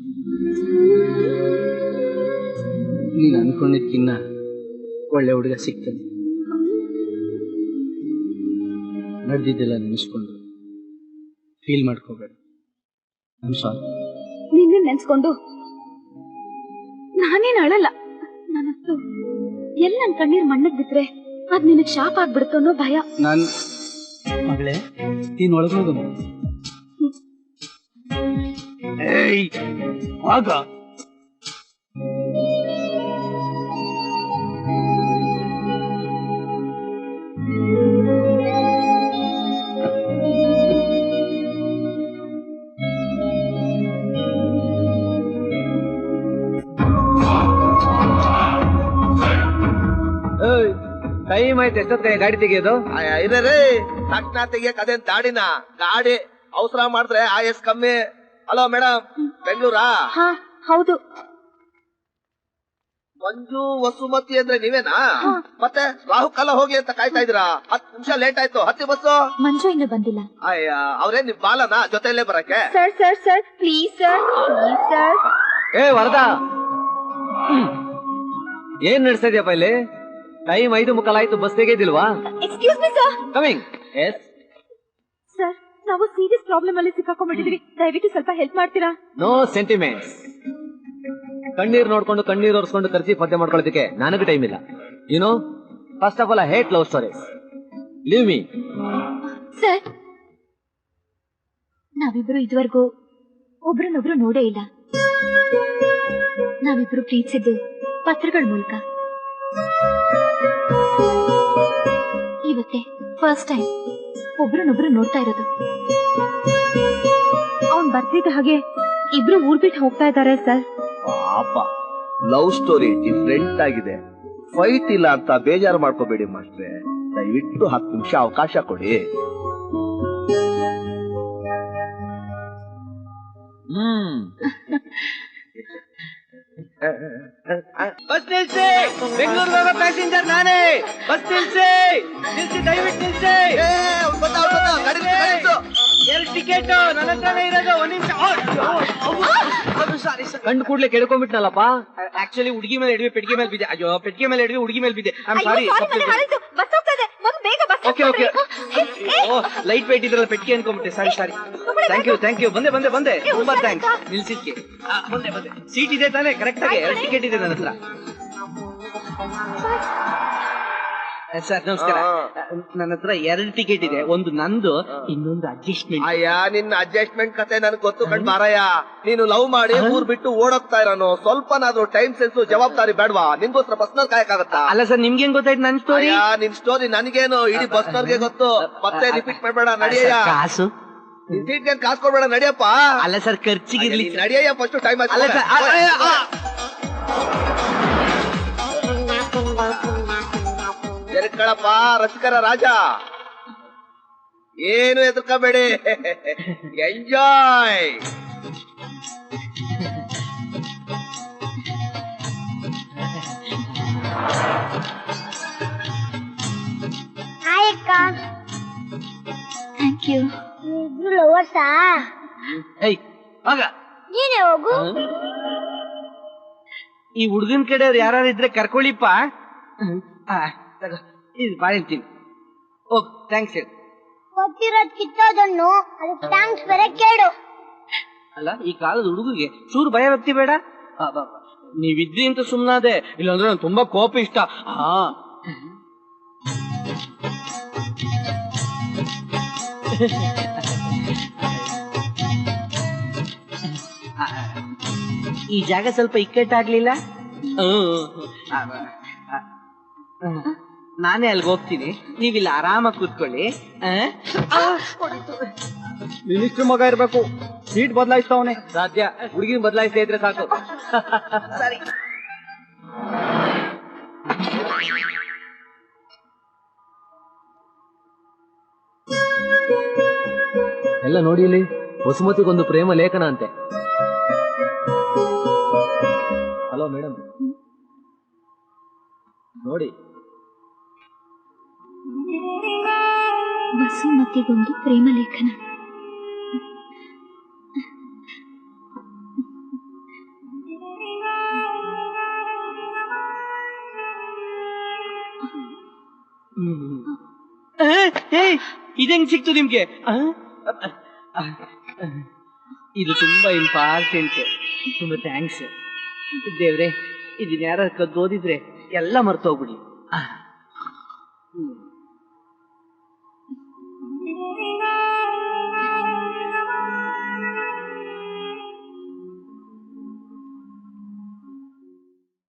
ನೀನು ಅನ್ಕೊಂಡಿದ್ಕಿನ್ನ ಒಳ್ಳೆ ಹುಡುಗ ಸಿಗ್ತಾನೆ. ನಡೆದಿದ್ದೆಲ್ಲ ನೆನೆಸ್ಕೊಂಡು ಫೀಲ್ ಮಾಡ್ಕೋಬೇಡ. ಸಾರಿ ನಿನ್ನ ನೆನ್ಸ್ಕೊಂಡು ನಾನೇನು ಅಳಲ್ಲ? ನನ್ನತ್ತು ಎಲ್ ನನ್ ಕಣ್ಣೀರ್ ಮಣ್ಣಕ್ ಬಿದ್ರೆ ಅದ್ ನಿನಗ್ ಶಾಪ್ ಆಗ್ಬಿಡುತ್ತೋ ಅನ್ನೋ ಭಯ. ನಾನು ಮಗಳೇ ನೀನ್ ಒಳಗೋಗು. ಏಯ್ ಆಗ. ಆಯ್ತು ಎಷ್ಟೊತ್ತ ಗಾಡಿ ತೆಗಿಯೋದು? ಇರೇ ತಕ್ಷಣ ತೆಗಿಯಕ್ ಅದೇನ್ ತಾಡಿನ ಗಾಡಿ ಅವಸರ ಮಾಡಿದ್ರೆ ಆಯಸ್ ಕಮ್ಮಿ. ಹಲೋ ಮೇಡಮ್ ಬೆಂಗಳೂರಾ? ಹಾ ಹೌದು. ಮಂಜು ವಸುಮತಿ ಅಂದ್ರೆ ನೀವೇನಾ? ಮತ್ತೆ ರಾಹುಕಾಲ ಹೋಗಿ ಅಂತ ಕಾಯ್ತಾ ಇದ್ದೀರಾ? ಹತ್ತು ನಿಮಿಷ ಲೇಟ್ ಆಯ್ತು. ಹತ್ತಿ ಬಸ್ಸು? ಮಂಜು ಇನ್ನು ಬಂದಿಲ್ಲ. ಅಯ್ಯ ಅವ್ರೇನ್ ನಿಮ್ ಬಾಲನ? ಜೊತೆಯಲ್ಲೇ ಬರಕ್ಕೆ? Sir sir sir please sir please sir ಏ ವರದಾ. ಏನ್ ನಡೆಸ್ತಾ ಇದೆಯಪ್ಪ ಇಲ್ಲಿ? ಟೈಮ್ ಐದು ಮುಕ್ಕಲಾಯ್ತು bus ತೆಗೆದಿಲ್ವಾ? Excuse me sir coming yes sir ನಾವು ಸೀರಿಯಸ್ ಪ್ರಾಬ್ಲಮ್ ಅಲ್ಲಿ ಸಿಕ್ಕಾಕೊಂಡ್ಬಿಟ್ಟಿದೀವಿ. ದಯವಿಟ್ಟು ಸ್ವಲ್ಪ ಹೆಲ್ಪ್ ಮಾಡ್ತೀರಾ? ನೋ ಸೆಂಟಿಮೆಂಟ್ಸ್ ಕಣ್ಣೀರ್ ನೋಡ್ಕೊಂಡು ಕಣ್ಣೀರ್ ಒರೆಸ್ಕೊಂಡು ಖರ್ಚಿ ಪದ್ಯ ಮಾಡ್ಕೊಳ್ಳೋದಕ್ಕೆ ನನಗೆ ಟೈಮ್ ಇಲ್ಲ. You know first of all I hate love stories leave me sir ನಾವಿಬ್ರು ಇದುವರೆಗೂ ಒಬ್ರನ್ನೊಬ್ರು ನೋಡೇ ಇಲ್ಲ. ನಾವಿಬ್ರು ಪ್ರೀತಿಸಿದ್ದು ಪತ್ರಗಳ ಮೂಲಕ. ಇವತ್ತೇ ಫಸ್ಟ್ ಟೈಮ್ ಒಬ್ರನ್ನೊಬ್ರು ನೋಡ್ತಾ ಇರೋದು. ಅವ್ನ್ ಬರ್ತಿದ್ದ ಹಾಗೆ ಇಬ್ರು ಊರ್ ಬಿಟ್ಟು ಹೋಗ್ತಾ ಇದಾರೆ ಸರ್. ಪಾಪ ಲವ್ ಸ್ಟೋರಿ ಡಿಫ್ರೆಂಟ್ ಆಗಿದೆ. ಫೈಟ್ ಇಲ್ಲ ಅಂತ ಬೇಜಾರು ಮಾಡ್ಕೋಬೇಡಿ ಮಾಸ್ಟ್ರೆ. ದಯವಿಟ್ಟು ಹತ್ತು ನಿಮಿಷ ಅವಕಾಶ ಕೊಡಿ. ಹ್ಮ್. (laughs) ಬಸ್ ನಿಲ್ಸಿ ಬೆಂಗಳೂರು ಹೋಗೋ ಪ್ಯಾಸೆಂಜರ್ ನಾನೇ ಬಸ್ ನಿಲ್ಸಿ ನಿಲ್ಸಿ ದಯವಿಟ್ಟು ನಿಲ್ಸಿ ಎರಡು ಟಿಕೆಟ್ ನನ್ನ ಹತ್ರನೇ ಇರೋದು ಒಂದ್ ನಿಮಿಷ ಸಾರಿ ಕಣ್ಣು ಕೂಡ್ಲೆ ಕೆಡ್ಕೊಂಡ್ಬಿಟ್ನಲ್ಲಪ್ಪ ಆಕ್ಚುಲಿ ಹುಡುಗಿ ಮೇಲೆ ಇಡ್ವಿ ಪೆಟ್ಟಿಗೆ ಮೇಲೆ ಬಿದ್ದೆ ಅಯ್ಯೋ ಪೆಟ್ಟಿಗೆ ಮೇಲೆ ಇಡ್ವಿ ಹುಡುಗಿ ಮೇಲೆ ಬಿದ್ದೆ ಐ ಸಾರಿ ಬಸ್ ಹೋಗ್ತದೆ ಮೊದ್ಲು ಬೇಗ bus okay okay light weight ಇದ್ರಲ್ಲ ಪೆಟ್ಟಿಗೆ ಅನ್ಕೊಂಬಿಟ್ಟೆ. Sorry sorry. Thank you thank you ಬಂದೆ ಬಂದೆ ಬಂದೆ. ತುಂಬಾ ಥ್ಯಾಂಕ್ಸ್ ನಿಲ್ಸಿದ್ಕೆ ಬಂದೆ ಬಂದೆ. ಸೀಟ್ ಇದೆ ತಾನೆ? ಕರೆಕ್ಟ್ ಆಗಿ ಎರಡು ಟಿಕೆಟ್ ಇದೆ ನನ್ನ ಹತ್ರ ಸರ್ ನಮಸ್ಕಾರ. ನನ್ನ ಹತ್ರ ಎರಡು ಟಿಕೆಟ್ ಇದೆ. ಒಂದು ನಂದು ಇನ್ನೊಂದು ಅಡ್ಜಸ್ಟ್ಮೆಂಟ್ ಅಯ್ಯ ನಿನ್ನ ಅಡ್ಜಸ್ಟ್ಮೆಂಟ್ ಕತೆ ನನಗೆ ಗೊತ್ತು ಕಣ್ ಮಾರಯ್ಯ ನೀನು ಲವ್ ಮಾಡಿ ಊರ್ ಬಿಟ್ಟು ಓಡೋಗ್ತಾ ಇರೋನು. ಸ್ವಲ್ಪನಾದ್ರೂ ಟೈಮ್ ಸೆನ್ಸ್ ಜವಾಬ್ದಾರಿ ಬೇಡವಾ? ನಿನ್ಗೋಸ್ಕರ ಬಸ್ನಲ್ಲಿ ಕಾಯಕ್ಕಾಗತ್ತಾ? ಅಲ್ಲ ಸರ್ ನಿಮ್ಗೆ ಹೆಂಗ್ ಗೊತ್ತಾಯ್ತು ನನ್ ಸ್ಟೋರಿ ನಿನ್ ಸ್ಟೋರಿ ನನಗೇನು? ಇಡೀ ಬಸ್ನವ್ರಿಗೆ ಗೊತ್ತು. ಮತ್ತೆ ರಿಪೀಟ್ ಮಾಡಬೇಡ ನಡೆಯ ಕಾಸು? ನಿನ್ ಕಾಸು ಕೊಡ್ಬೇಡ ನಡೆಯಪ್ಪ. ಅಲ್ಲ ಸರ್ ಖರ್ಚಿಗಿರ್ಲಿ ನಡೆಯ ಫಸ್ಟ್ ಟೈಮ್ ಅಲ್ಲ ಸರ್ ಎರ್ಕಳಪ್ಪ ರಸಿಕರ ರಾಜ. ಏನು ಎದುರ್ಕೋಬೇಡಿ. ಎಂಜಾಯ್ ಥ್ಯಾಂಕ್ ಯು ಇಬ್ರು ಲವರ್ಸಾ ಏಯ್ ಆಗ ನೀನೇ ಹೋಗು. ಈ ಹುಡುಗನ್ ಕಡೆಯವ್ರು ಯಾರು ಇದ್ರೆ ಕರ್ಕೊಳ್ಳಿಪ್ಪ. ಆ, ತಗೋ. ಇದು ಬಾಳೆಂತೀನಿ ಓ ಥ್ಯಾಂಕ್ಸ್ ಹೇಳಿ ಗೊತ್ತಿರೋದ್ ಕಿತ್ತೋದನ್ನು ಅದಕ್ಕೆ ಥ್ಯಾಂಕ್ಸ್ ಬೇರೆ ಕೇಳು. ಅಲ್ಲ ಈ ಕಾಲದ ಹುಡುಗರಿಗೆ ಚೂರು ಭಯ ವ್ಯಕ್ತಿ ಬೇಡ? ಆ, ಬಾ, ಬಾ. ನೀವಿದ್ರಿ ಅಂತ ಸುಮ್ಮನಾದೆ ಇಲ್ಲಾಂದ್ರೆ ನಂಗೆ ತುಂಬಾ ಕೋಪ ಇಷ್ಟ. ಹಾ ಆ, ಈ ಜಾಗ ಸ್ವಲ್ಪ ಇಕ್ಕಟ್ಟಾಗ್ಲಿಲ್ಲ? ಹ್ಮ್. ಆ, ಆ, ಆ, ನಾನೇ ಅಲ್ಲಿಗೆ ಹೋಗ್ತೀನಿ. ನೀವಿಲ್ಲಿ ಆರಾಮಾಗಿ ಕೂತ್ಕೊಳ್ಳಿ. ಆ? ಆ, ಹೊಡಿತು. ಮಿನಿಸ್ಟ್ರ್ ಮಗ ಇರ್ಬೇಕು. ಸೀಟ್ ಬದಲಾಯಿಸ್ತಾವನೆ ಸಾಧ್ಯ. ಹುಡುಗಿನ ಬದಲಾಯಿಸದೇ ಇದ್ರೆ ಸಾಕು. ಸರಿ. ಎಲ್ಲ ನೋಡಿ ಇಲ್ಲಿ ವಸುಮತಿಗೊಂದು ಪ್ರೇಮ ಲೇಖನ ಅಂತೆ. Hello madam. ನೋಡಿ. ವಸುಮತಿಗೊಂದು ಪ್ರೇಮ ಲೇಖನ ಇದಂಗ್ ಸಿಕ್ತು ನಿಮ್ಗೆ? ಇದು ತುಂಬಾ ಇಂಪಾರ್ಟೆಂಟ್. ತುಂಬಾ ಥ್ಯಾಂಕ್ಸ್. ದೇವ್ರೆ, ಇದನ್ನ ಯಾರ ಕದ್ದು ಓದಿದ್ರೆ ಎಲ್ಲ ಮರ್ತೋಗ್ಬಿಡಿ ಆ.